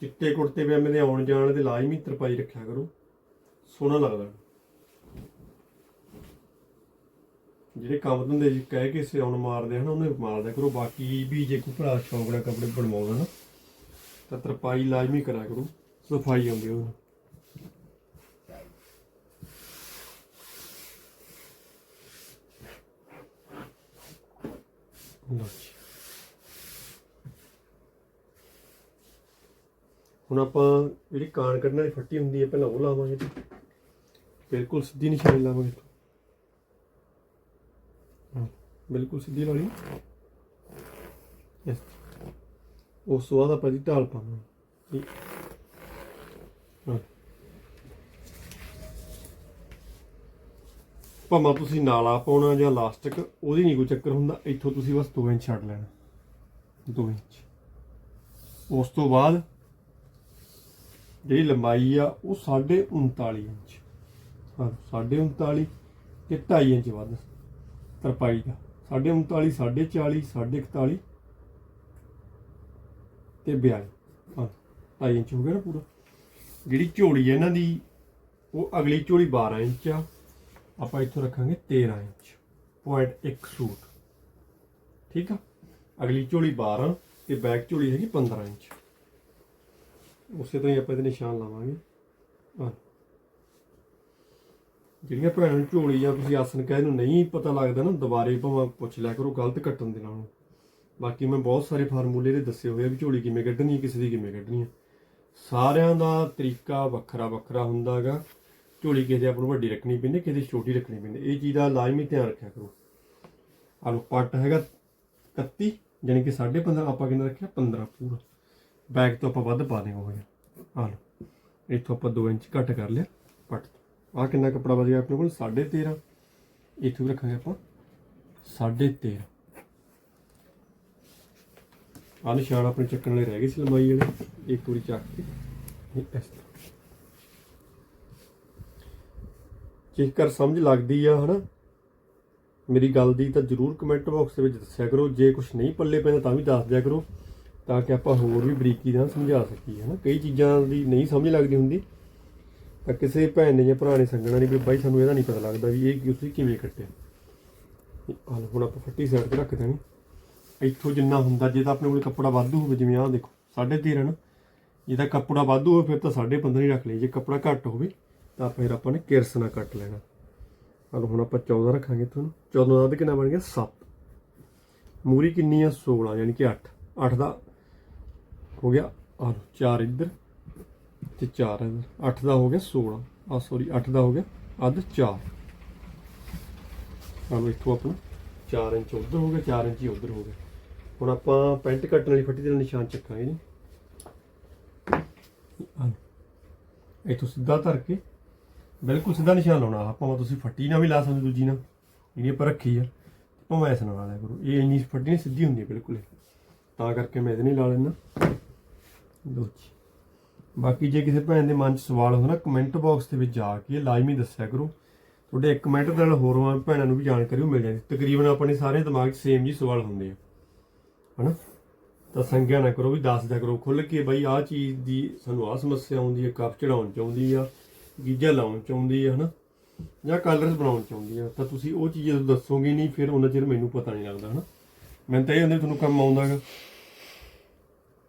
ਚਿੱਟੇ ਕੁੜਤੇ ਪਜਾਮੇ ਦੇ ਆਉਣ ਜਾਣ ਦੇ ਲਾਜ਼ਮੀ ਤਰਪਾਈ ਰੱਖਿਆ ਕਰੋ। ਸੋਹਣਾ ਲੱਗਦਾ। ਜਿਹੜੇ ਕੰਮ ਧੰਦੇ ਜੀ ਕਹਿ ਕੇ ਸਿਆਉਣ ਮਾਰਦੇ ਹਨ, ਉਹਨੇ ਮਾਰਦਾ ਕਰੋ। ਬਾਕੀ ਵੀ ਜੇ ਕੋਈ ਭਰਾ ਸ਼ੌਂਕ ਨਾਲ ਕੱਪੜੇ ਬਣਵਾਉਂਦਾ ਨਾ, ਤਾਂ ਤਰਪਾਈ ਲਾਜ਼ਮੀ ਕਰਿਆ ਕਰੋ। ਸਫ਼ਾਈ ਆਉਂਦੀ ਉਹਨੂੰ ਲਓ ਹੁਣ ਆਪਾਂ ਜਿਹੜੀ ਕਾਨ ਕੱਢਣ ਵਾਲੀ ਫੱਟੀ ਹੁੰਦੀ ਹੈ ਪਹਿਲਾਂ ਉਹ ਲਾਵਾਂਗੇ ਜੀ। ਬਿਲਕੁਲ ਸਿੱਧੀ ਨਿਸ਼ਾਨੀ ਲਾਵਾਂਗੇ ਹਾਂ, ਬਿਲਕੁਲ ਸਿੱਧੀ ਲਾ ਲਈ ਯਸ ਉਸ ਤੋਂ ਬਾਅਦ ਆਪਾਂ ਦੀ ਢਾਲ ਪਾਵਾਂਗੇ। ਭਾਵੇਂ ਤੁਸੀਂ ਨਾਲਾ ਪਾਉਣਾ ਜਾਂ ਲਾਸਟਿਕ, ਉਹਦੀ ਨਹੀਂ ਕੋਈ ਚੱਕਰ ਹੁੰਦਾ। ਇੱਥੋਂ ਤੁਸੀਂ ਬਸ 2 ਇੰਚ ਛੱਡ ਲੈਣਾ। 2 ਇੰਚ। ਉਸ ਤੋਂ ਬਾਅਦ ਜਿਹੜੀ ਲੰਬਾਈ ਆ, ਉਹ 39.5 ਇੰਚ। ਹਾਂ 39.5 ਤੇ 2.5 ਇੰਚ ਵੱਧ। ਤਰਪਾਈ ਦਾ। 39.5 40 41 ਤੇ 42 ਹਾਂ 2.5 ਇੰਚ ਹੋ ਗਿਆ ਨਾ ਪੂਰਾ। ਜਿਹੜੀ ਝੋਲੀ ਹੈ ਇਹਨਾਂ ਦੀ, ਉਹ ਅਗਲੀ ਝੋਲੀ 12 ਇੰਚ ਆ। ਆਪਾਂ ਇੱਥੋਂ ਰੱਖਾਂਗੇ 13 ਇੰਚ। Point 1 suit. ਠੀਕ ਆ? ਅਗਲੀ ਝੋਲੀ 12 ਤੇ ਬੈਕ ਝੋਲੀ ਹੈਗੀ 15 ਇੰਚ। ਉਸੇ ਤਰ੍ਹਾਂ ਹੀ ਆਪਾਂ ਇਹਦੇ ਨਿਸ਼ਾਨ ਲਾਵਾਂਗੇ। ਆਹ ਜਿਹੜੀਆਂ ਭੈਣਾਂ ਨੂੰ ਝੋਲੀ ਜਾਂ ਤੁਸੀਂ ਆਸਨ ਕਹਿ ਨੂੰ ਨਹੀਂ ਪਤਾ ਲੱਗਦਾ ਨਾ, ਦੁਬਾਰੇ ਭਾਵੇਂ ਪੁੱਛ ਲਿਆ ਕਰੋ, ਗਲਤ ਕੱਟਣ ਦੇ ਨਾਲ। ਬਾਕੀ ਮੈਂ ਬਹੁਤ ਸਾਰੇ ਫਾਰਮੂਲੇ ਦੇ ਦੱਸੇ ਹੋਏ ਆ ਵੀ ਝੋਲੀ ਕਿਵੇਂ ਕੱਢਣੀ ਹੈ, ਕਿਸੇ ਦੀ ਕਿਵੇਂ ਕੱਢਣੀ ਹੈ। ਸਾਰਿਆਂ ਦਾ ਤਰੀਕਾ ਵੱਖਰਾ ਵੱਖਰਾ ਹੁੰਦਾ ਹੈਗਾ। ਝੋਲੀ ਕਿਸੇ ਦੇ ਆਪ ਨੂੰ ਵੱਡੀ ਰੱਖਣੀ ਪੈਂਦੀ, ਕਿਸੇ ਦੀ ਛੋਟੀ ਰੱਖਣੀ ਪੈਂਦੀ। ਇਹ ਚੀਜ਼ ਦਾ ਲਾਜ਼ਮੀ ਧਿਆਨ ਰੱਖਿਆ ਕਰੋ। ਆਲੋ ਪੱਟ ਹੈਗਾ 31 ਯਾਨੀ ਕਿ 15.5 ਆਪਾਂ ਕਿੰਨਾ ਰੱਖਿਆ? 15 ਪੂਰਾ। ਬੈਕ ਤੋਂ ਆਪਾਂ ਵੱਧ ਪਾ ਦੇਵਾਂਗੇ ਹੋ ਆਲੋ ਇੱਥੋਂ ਆਪਾਂ 2 ਇੰਚ ਘੱਟ ਕਰ ਲਿਆ ਪੱਟ ਤੋਂ ਆਹ ਕਿੰਨਾ ਕੱਪੜਾ ਬਚਿਆ ਆਪਣੇ ਕੋਲ? 13.5 ਇੱਥੋਂ ਵੀ ਰੱਖਾਂਗੇ ਆਪਾਂ। 13.5 ਆਹ ਨਿਸ਼ਾਨ ਆਪਣੇ ਚੱਕਣ ਵਾਲੇ ਰਹਿ ਗਏ ਸੀ ਲੰਬਾਈ ਵਾਲੇ। ਇੱਕ ਵਾਰੀ ਚੱਕ ਕੇ। ਇਸ ਤਰ੍ਹਾਂ। ਜੇਕਰ ਸਮਝ ਲੱਗਦੀ ਆ, ਹਨਾ? ਮੇਰੀ ਗੱਲ ਦੀ ਤਾਂ ਜਰੂਰ ਕਮੈਂਟ ਬਾਕਸ ਦੇ ਵਿੱਚ ਦੱਸਿਆ ਕਰੋ। ਜੇ ਕੁਝ ਨਹੀਂ ਪੱਲੇ ਪੈਂਦਾ ਤਾਂ ਵੀ ਦੱਸ ਦਿਆ ਕਰੋ, ਤਾਂ ਕਿ ਆਪਾਂ ਹੋਰ ਵੀ ਬਰੀਕੀ ਨਾਲ ਸਮਝਾ ਸਕੀਏ, ਹਨਾ? ਕਈ ਚੀਜ਼ਾਂ ਦੀ ਨਹੀਂ ਸਮਝ ਲੱਗਦੀ ਹੁੰਦੀ। ਤਾਂ ਕਿਸੇ ਭੈਣ ਨੇ ਜਾਂ ਭਰਾ ਨੇ ਸੰਗਣਾ ਨਹੀਂ ਵੀ ਬਾਈ ਸਾਨੂੰ ਇਹਦਾ ਨਹੀਂ ਪਤਾ ਲੱਗਦਾ ਵੀ ਇਹ ਤੁਸੀਂ ਕਿਵੇਂ ਕੱਟਿਆ। ਆਹ ਹੁਣ ਆਪਾਂ ਫੱਟੀ ਸਾਈਡ ਤੇ ਰੱਖ ਦਾਂਗੇ ਇੱਥੋਂ ਜਿੰਨਾ ਹੁੰਦਾ, ਜੇ ਤਾਂ ਆਪਣੇ ਕੋਲ ਕੱਪੜਾ ਵਾਧੂ ਹੋਵੇ, ਜਿਵੇਂ ਆਹ ਦੇਖੋ 13.5 ਨਾ। ਜੇ ਤਾਂ ਕੱਪੜਾ ਵਾਧੂ ਹੋਵੇ, ਫਿਰ ਤਾਂ 15.5 ਹੀ ਰੱਖ ਲਈ ਜੇ ਕੱਪੜਾ ਘੱਟ ਹੋਵੇ, ਤਾਂ ਫਿਰ ਆਪਾਂ ਨੇ ਕਿਰਸ ਨਾਲ ਕੱਟ ਲੈਣਾ। ਚਲੋ ਹੁਣ ਆਪਾਂ 14 ਰੱਖਾਂਗੇ ਤੁਹਾਨੂੰ। 14 ਦਾ ਕਿੰਨਾ ਬਣ ਗਿਆ? 7 ਮੂਰੀ ਕਿੰਨੀ ਆ? 16 ਯਾਨੀ ਕਿ 8 8 ਦਾ ਹੋ ਗਿਆ ਆ 4 ਇੱਧਰ। ਤੇ 4 ਇੱਧਰ 8 ਦਾ ਹੋ ਗਿਆ 16 ਆ ਸੌਰੀ 8 ਦਾ ਹੋ ਗਿਆ। ਅੱਧ 4 ਚਲੋ ਇੱਥੋਂ ਆਪਣਾ 4 ਇੰਚ ਉਧਰ ਹੋ ਗਿਆ 4 ਇੰਚ ਹੀ ਉਧਰ ਹੋ ਗਿਆ। ਹੁਣ ਆਪਾਂ ਪੈਂਟ ਕੱਟਣ ਵਾਲੀ ਫੱਟੀ ਦੇ ਨਿਸ਼ਾਨ ਚੱਕਾਂਗੇ ਜੀ। ਇੱਥੋਂ ਸਿੱਧਾ ਧਰ ਕੇ ਬਿਲਕੁਲ ਸਿੱਧਾ ਨਿਸ਼ਾਨ ਲਾਉਣਾ। ਆ ਭਾਵੇਂ ਤੁਸੀਂ ਫੱਟੀ ਨਾਲ ਵੀ ਲਾ ਸਕਦੇ ਦੂਜੀ ਨਾਲ। ਜਿਹੜੀ ਆਪਾਂ ਰੱਖੀ ਆ। ਭਾਵੇਂ ਇਸ ਨਾਲ ਲਾ ਲਿਆ ਕਰੋ। ਇਹ ਇੰਨੀ ਫੱਟੀ ਨਹੀਂ ਸਿੱਧੀ ਹੁੰਦੀ ਬਿਲਕੁਲ। ਤਾਂ ਕਰਕੇ ਮੈਂ ਇਹਦੇ ਨਹੀਂ ਲਾ ਲੈਣਾ ਲਓ ਜੀ। ਬਾਕੀ ਜੇ ਕਿਸੇ ਭੈਣ ਦੇ ਮਨ 'ਚ ਸਵਾਲ ਹੋਵੇ ਨਾ ਕਮੈਂਟ ਬਾਕਸ ਦੇ ਵਿੱਚ ਜਾ ਕੇ ਲਾਜ਼ਮੀ ਦੱਸਿਆ ਕਰੋ। ਤੁਹਾਡੇ ਇੱਕ ਕਮੈਂਟ ਨਾਲ ਹੋਰਾਂ ਭੈਣਾਂ ਨੂੰ ਵੀ ਜਾਣਕਾਰੀ ਉਹ ਮਿਲ ਜਾਂਦੀ। ਤਕਰੀਬਨ ਆਪਣੇ ਸਾਰੇ ਦਿਮਾਗ 'ਚ ਸੇਮ ਜੀ ਸਵਾਲ ਹੁੰਦੇ ਆ। ਹਨਾ? ਤਾਂ ਸੰਗਿਆ ਨਾ ਕਰੋ ਵੀ ਦੱਸ ਦਿਆ ਕਰੋ। ਖੁੱਲ ਕੇ ਬਈ ਆਹ ਚੀਜ਼ ਦੀ ਸਾਨੂੰ ਆਹ ਸਮੱਸਿਆ ਆਉਂਦੀ ਹੈ ਕੱਪ ਚੜਾਉਣ ਚ ਆਉਂਦੀ ਆ, ਗੀਜਾ ਲਾਉਣ ਚ ਆਉਂਦੀ ਆ, ਹਨਾ? ਜਾਂ ਕਲਰਸ ਬਣਾਉਣ ਚ ਆਉਂਦੀ ਆ। ਤਾਂ ਤੁਸੀਂ ਉਹ ਚੀਜ਼ ਦੱਸੋਗੇ ਨਹੀਂ, ਫਿਰ ਉਹਨਾਂ ਚਿਰ ਮੈਨੂੰ ਪਤਾ ਨਹੀਂ ਲੱਗਦਾ, ਹਨਾ? ਮੈਨੂੰ ਤਾਂ ਇਹ ਹੁੰਦੇ ਤੁਹਾਨੂੰ ਕੰਮ ਆਉਂਦਾਗਾ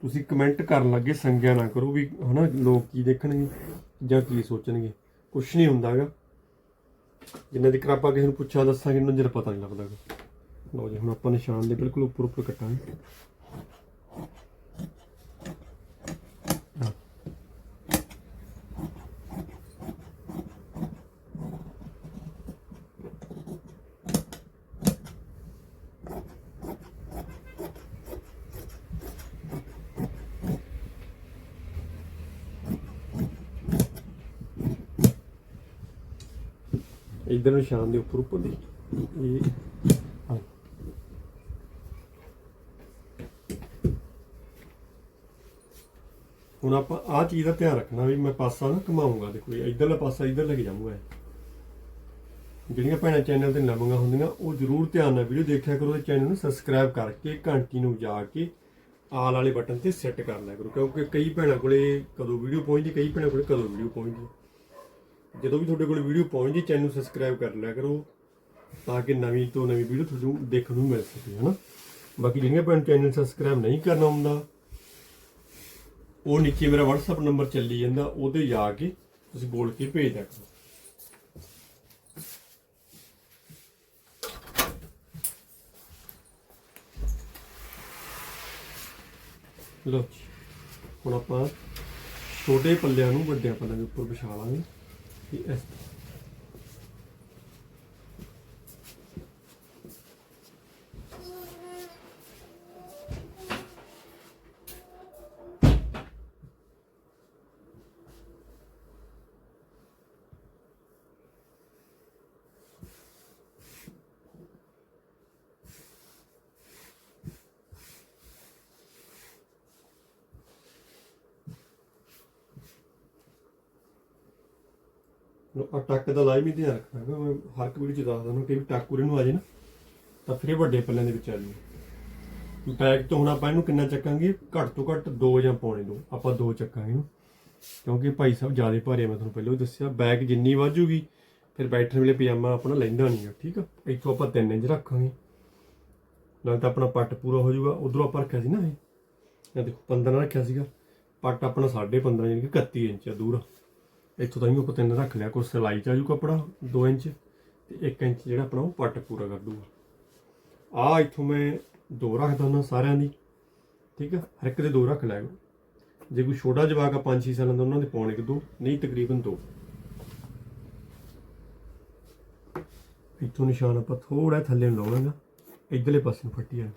ਤੁਸੀਂ ਕਮੈਂਟ ਕਰਨ ਲੱਗੇ, ਸੰਗਿਆ ਨਾ ਕਰੋ ਵੀ ਹਨਾ, ਲੋਕ ਕੀ ਦੇਖਣਗੇ ਜਾਂ ਕੀ ਸੋਚਣਗੇ। ਕੁਝ ਨਹੀਂ ਹੁੰਦਾਗਾ। ਜਿੰਨਾ ਦੀ ਆਪਾਂ ਕਿਸੇ ਨੂੰ ਪੁੱਛਾ, ਦੱਸਾਂਗੇ, ਉਹਨਾਂ ਚਿਰ ਪਤਾ ਨਹੀਂ ਲੱਗਦਾ ਲਓ ਜੀ, ਹੁਣ ਆਪਾਂ ਨਿਸ਼ਾਨ ਦੇ ਬਿਲਕੁਲ ਉੱਪਰ ਉੱਪਰ ਕੱਟਾਂਗੇ। ਇਧਰ ਸ਼ਾਮ ਦੇ ਉੱਪਰ ਉੱਪਰ ਦੀ। ਇਹ ਹੁਣ ਆਪਾਂ ਆਹ ਚੀਜ਼ ਦਾ ਧਿਆਨ ਰੱਖਣਾ ਵੀ ਮੈਂ ਪਾਸਾ ਨਾ ਘੁਮਾਉਂਗਾ ਦੇਖੋ ਇਹ ਇਧਰਲਾ ਪਾਸਾ ਇਧਰ ਲੱਗ ਜਾਊਗਾ ਜਿਹੜੀਆਂ ਭੈਣਾਂ ਚੈਨਲ ਤੇ ਨਵੀਆਂ ਹੁੰਦੀਆਂ, ਉਹ ਜ਼ਰੂਰ ਧਿਆਨ ਨਾਲ ਵੀਡੀਓ ਦੇਖਿਆ ਕਰੋ ਤੇ ਚੈਨਲ ਨੂੰ ਸਬਸਕ੍ਰਾਈਬ ਕਰਕੇ ਘੰਟੀ ਨੂੰ ਜਾ ਕੇ ਆਲ ਵਾਲੇ ਬਟਨ ਤੇ ਸੈੱਟ ਕਰ ਲਿਆ ਕਰੋ, ਕਿਉਂਕਿ ਕਈ ਭੈਣਾਂ ਕੋਲੇ ਕਦੋਂ ਵੀਡੀਓ ਪਹੁੰਚਦੀ, ਕਈ ਭੈਣਾਂ ਕੋਲੇ ਕਦੋਂ ਵੀਡੀਓ ਪਹੁੰਚਦੀ। ਜਦੋਂ ਵੀ ਤੁਹਾਡੇ ਕੋਲ ਵੀਡੀਓ ਪਹੁੰਚਦੀ ਚੈਨਲ ਨੂੰ ਸਬਸਕ੍ਰਾਈਬ ਕਰ ਲਿਆ ਕਰੋ, ਤਾਂ ਕਿ ਨਵੀਂ ਤੋਂ ਨਵੀਂ ਵੀਡੀਓ ਤੁਹਾਨੂੰ ਦੇਖਣ ਨੂੰ ਮਿਲ ਸਕੇ, ਹਨਾ? ਬਾਕੀ ਜਿਹੜੀਆਂ ਭੈਣ ਚੈਨਲ ਸਬਸਕ੍ਰਾਈਬ ਨਹੀਂ ਕਰਨਾ ਹੁੰਦਾ, ਉਹ ਨੀਚੇ ਮੇਰਾ WhatsApp ਨੰਬਰ ਚੱਲੀ ਜਾਂਦਾ, ਉਹਦੇ ਜਾ ਕੇ ਤੁਸੀਂ ਬੋਲ ਕੇ ਭੇਜ ਦਿਆ ਕਰੋ। ਲਓ ਜੀ, ਹੁਣ ਆਪਾਂ ਛੋਟੇ ਪੱਲਿਆਂ ਨੂੰ ਵੱਡਿਆਂ ਪੱਲਿਆਂ ਦੇ ਉੱਪਰ ਵਿਛਾ ਲਾਂਗੇ। ਤੇ ਇਸ ਆ ਟੱਕ ਦਾ ਲਾਈ ਵੀ ਧਿਆਨ ਰੱਖਣਾ ਹੈਗਾ। ਮੈਂ ਹਰ ਇੱਕ ਵੀਡੀਓ ਚ ਦੱਸ ਦਿੰਦਾ ਕਿ ਵੀ ਟੱਕ ਉਰੇ ਨੂੰ ਆ ਜੇ ਨਾ, ਤਾਂ ਫਿਰ ਇਹ ਵੱਡੇ ਪੱਲਿਆਂ ਦੇ ਵਿੱਚ ਆ ਜਾਊ ਬੈਗ ਤੋਂ ਹੁਣ ਆਪਾਂ ਇਹਨੂੰ ਕਿੰਨਾ ਚੱਕਾਂਗੇ? ਘੱਟ ਤੋਂ ਘੱਟ 2 ਜਾਂ ਪੌਣੇ 2 ਆਪਾਂ 2 ਚੱਕਾਂਗੇ ਇਹਨੂੰ। ਕਿਉਂਕਿ ਭਾਈ ਸਾਹਿਬ ਜ਼ਿਆਦਾ ਭਾਰੇ ਮੈਂ ਤੁਹਾਨੂੰ ਪਹਿਲਾਂ ਹੀ ਦੱਸਿਆ। ਬੈਗ ਜਿੰਨੀ ਵਾਜੂਗੀ ਫਿਰ ਬੈਠਣ ਵੇਲੇ ਪਜਾਮਾ ਆਪਣਾ ਲੈਂਦਾ ਨਹੀਂ ਆ, ਠੀਕ ਆ? ਇੱਥੋਂ ਆਪਾਂ 3 ਇੰਚ ਰੱਖਾਂਗੇ। ਨਾਲ ਤਾਂ ਆਪਣਾ ਪੱਟ ਪੂਰਾ ਹੋ ਜਾਊਗਾ। ਉਧਰੋਂ ਆਪਾਂ ਰੱਖਿਆ ਸੀ ਨਾ ਇਹ। ਇਹ ਦੇਖੋ 15 ਰੱਖਿਆ ਸੀਗਾ। ਪੱਟ ਆਪਣਾ 15.5 ਯਾਨੀ ਕਿ 31 ਇੰਚ ਆ ਦੂਰ। ਇੱਥੋਂ ਤਾਂ ਹੀ ਆਪਾਂ ਤਿੰਨ ਰੱਖ ਲਿਆ ਕੋਈ ਸਿਲਾਈ ਚ ਆਜੂ ਕੱਪੜਾ 2 ਇੰਚ ਤੇ 1 ਇੰਚ ਜਿਹੜਾ ਆਪਣਾ ਉਹ ਪੱਟ ਪੂਰਾ ਕਰ ਦੂਗਾ। ਆ ਇੱਥੋਂ ਮੈਂ ਦੋ ਰੱਖਦਾ ਉਹਨਾਂ ਸਾਰਿਆਂ ਦੀ, ਠੀਕ ਆ? ਹਰ ਇੱਕ ਦੇ ਦੋ ਰੱਖ ਲਿਆ। ਜੇ ਕੋਈ ਛੋਟਾ ਜਵਾਕ ਆ 5-6 ਸਾਲਾਂ ਦਾ, ਉਹਨਾਂ ਦੇ ਪਾਉਣੇ ਕਿ ਦੋ, ਨਹੀਂ ਤਕਰੀਬਨ ਦੋ। ਇੱਥੋਂ ਨਿਸ਼ਾਨ ਆਪਾਂ ਥੋੜਾ ਥੱਲੇ ਨੂੰ ਲਾਉਣਾਗਾ ਇਧਰਲੇ ਪਾਸੇ ਨੂੰ ਫੱਟੀ ਆ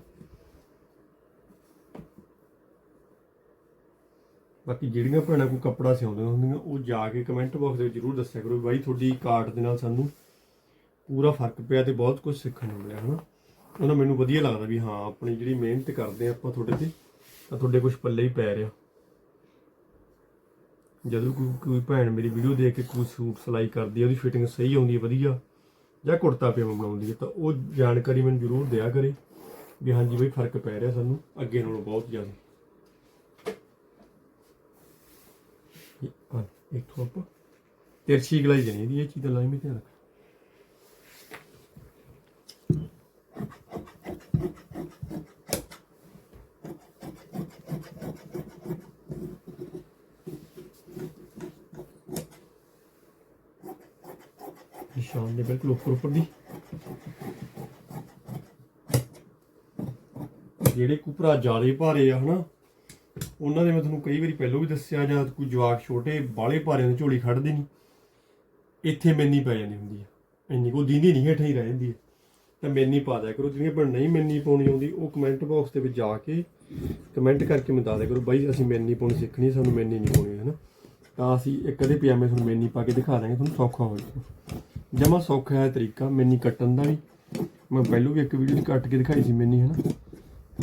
ਬਾਕੀ ਜਿਹੜੀਆਂ ਭੈਣਾਂ ਕੋਈ ਕੱਪੜਾ ਸਿਉਂਦੀਆਂ ਹੁੰਦੀਆਂ, ਉਹ ਜਾ ਕੇ ਕਮੈਂਟ ਬਾਕਸ ਦੇ ਵਿੱਚ ਜਰੂਰ ਦੱਸਿਆ ਕਰੋ ਵੀ ਬਾਈ ਤੁਹਾਡੀ ਕਾਰਟ ਦੇ ਨਾਲ ਸਾਨੂੰ ਪੂਰਾ ਫ਼ਰਕ ਪਿਆ ਤੇ ਬਹੁਤ ਕੁਝ ਸਿੱਖਣ ਨੂੰ ਮਿਲਿਆ, ਹਨਾ? ਉਹਨਾਂ ਮੈਨੂੰ ਵਧੀਆ ਲੱਗਦਾ ਵੀ ਹਾਂ, ਆਪਣੀ ਜਿਹੜੀ ਮਿਹਨਤ ਕਰਦੇ ਆ ਆਪਾਂ ਤੁਹਾਡੇ ਤੇ, ਤਾਂ ਤੁਹਾਡੇ ਕੁਝ ਪੱਲੇ ਹੀ ਪੈ ਰਿਹਾ। ਜਦੋਂ ਕੋਈ ਕੋਈ ਭੈਣ ਮੇਰੀ ਵੀਡੀਓ ਦੇਖ ਕੇ ਕੋਈ ਸੂਟ ਸਿਲਾਈ ਕਰਦੀ ਹੈ ਉਹਦੀ ਫਿਟਿੰਗ ਸਹੀ ਆਉਂਦੀ ਹੈ ਵਧੀਆ, ਜਾਂ ਕੁੜਤਾ ਪਜਾਮਾ ਬਣਾਉਂਦੀ ਹੈ ਤਾਂ ਉਹ ਜਾਣਕਾਰੀ ਮੈਨੂੰ ਜ਼ਰੂਰ ਦਿਆ ਕਰੇ ਵੀ ਹਾਂਜੀ ਬਈ ਫ਼ਰਕ ਪੈ ਰਿਹਾ ਸਾਨੂੰ, ਅੱਗੇ ਨਾਲੋਂ ਬਹੁਤ ਜ਼ਿਆਦਾ ਹਾਂ ਇੱਥੋਂ ਆਪਾਂ ਤਿਰਛੀ ਗਲਾਈ ਜਣੀ ਦੀ ਇਹ ਚੀਜ਼ ਦਾ ਲਾਈ ਧਿਆਨ ਰੱਖ ਨਿਸ਼ਾਨ ਦੇ ਬਿਲਕੁਲ ਉੱਪਰ ਉੱਪਰ ਦੀ। ਜਿਹੜੇ ਕੁਪਰਾ ਜ਼ਿਆਦੇ ਭਾਰੇ ਆ ਹਨਾ ਉਹਨਾਂ ਦੇ ਮੈਂ ਤੁਹਾਨੂੰ ਕਈ ਵਾਰੀ ਪਹਿਲਾਂ ਵੀ ਦੱਸਿਆ ਜਾਂ ਕੋਈ ਜਵਾਕ ਛੋਟੇ ਬਾਲੇ ਭਾਰਿਆਂ ਦੀ ਝੋਲੀ ਖੜਦੇ ਨਹੀਂ ਇੱਥੇ ਮੈਨੀ ਪੈ ਜਾਂਦੀ ਹੁੰਦੀ ਹੈ ਇੰਨੀ ਕੋ ਦੀਂਦੀ ਨਹੀਂ ਹੇਠਾਂ ਹੀ ਰਹਿ ਜਾਂਦੀ ਹੈ ਤਾਂ ਮੈਨੀ ਪਾ ਦਿਆ ਕਰੋ, ਜਿਹੜੀਆਂ ਪਰ ਨਹੀਂ ਮੈਨੀ ਪਾਉਣੀ ਆਉਂਦੀ, ਉਹ ਕਮੈਂਟ ਬਾਕਸ ਦੇ ਵਿੱਚ ਜਾ ਕੇ ਕਮੈਂਟ ਕਰਕੇ ਮੈਨੂੰ ਦੱਸ ਦਿਆ ਕਰੋ, ਬਾਈ, ਅਸੀਂ ਮੈਨੀ ਪਾਉਣੀ ਸਿੱਖਣੀ, ਸਾਨੂੰ ਮੈਨੀ ਨਹੀਂ ਪਾਉਣੀ ਹੈ ਨਾ ਤਾਂ ਅਸੀਂ ਇੱਕ ਅਦੇ ਪਜਾਮੇ ਤੁਹਾਨੂੰ ਮੈਨੀ ਪਾ ਕੇ ਦਿਖਾ ਦਾਂਗੇ ਤੁਹਾਨੂੰ ਸੌਖਾ ਹੋ ਜਾਊਗਾ। ਜਮਾ ਸੌਖਾ ਹੈ ਤਰੀਕਾ, ਮੈਨੀ ਕੱਟਣ ਦਾ ਵੀ। ਮੈਂ ਪਹਿਲੋਂ ਵੀ ਇੱਕ ਵੀਡੀਓ 'ਚ ਕੱਟ ਕੇ ਦਿਖਾਈ ਸੀ ਮੈਨੀ ਹੈ ਨਾ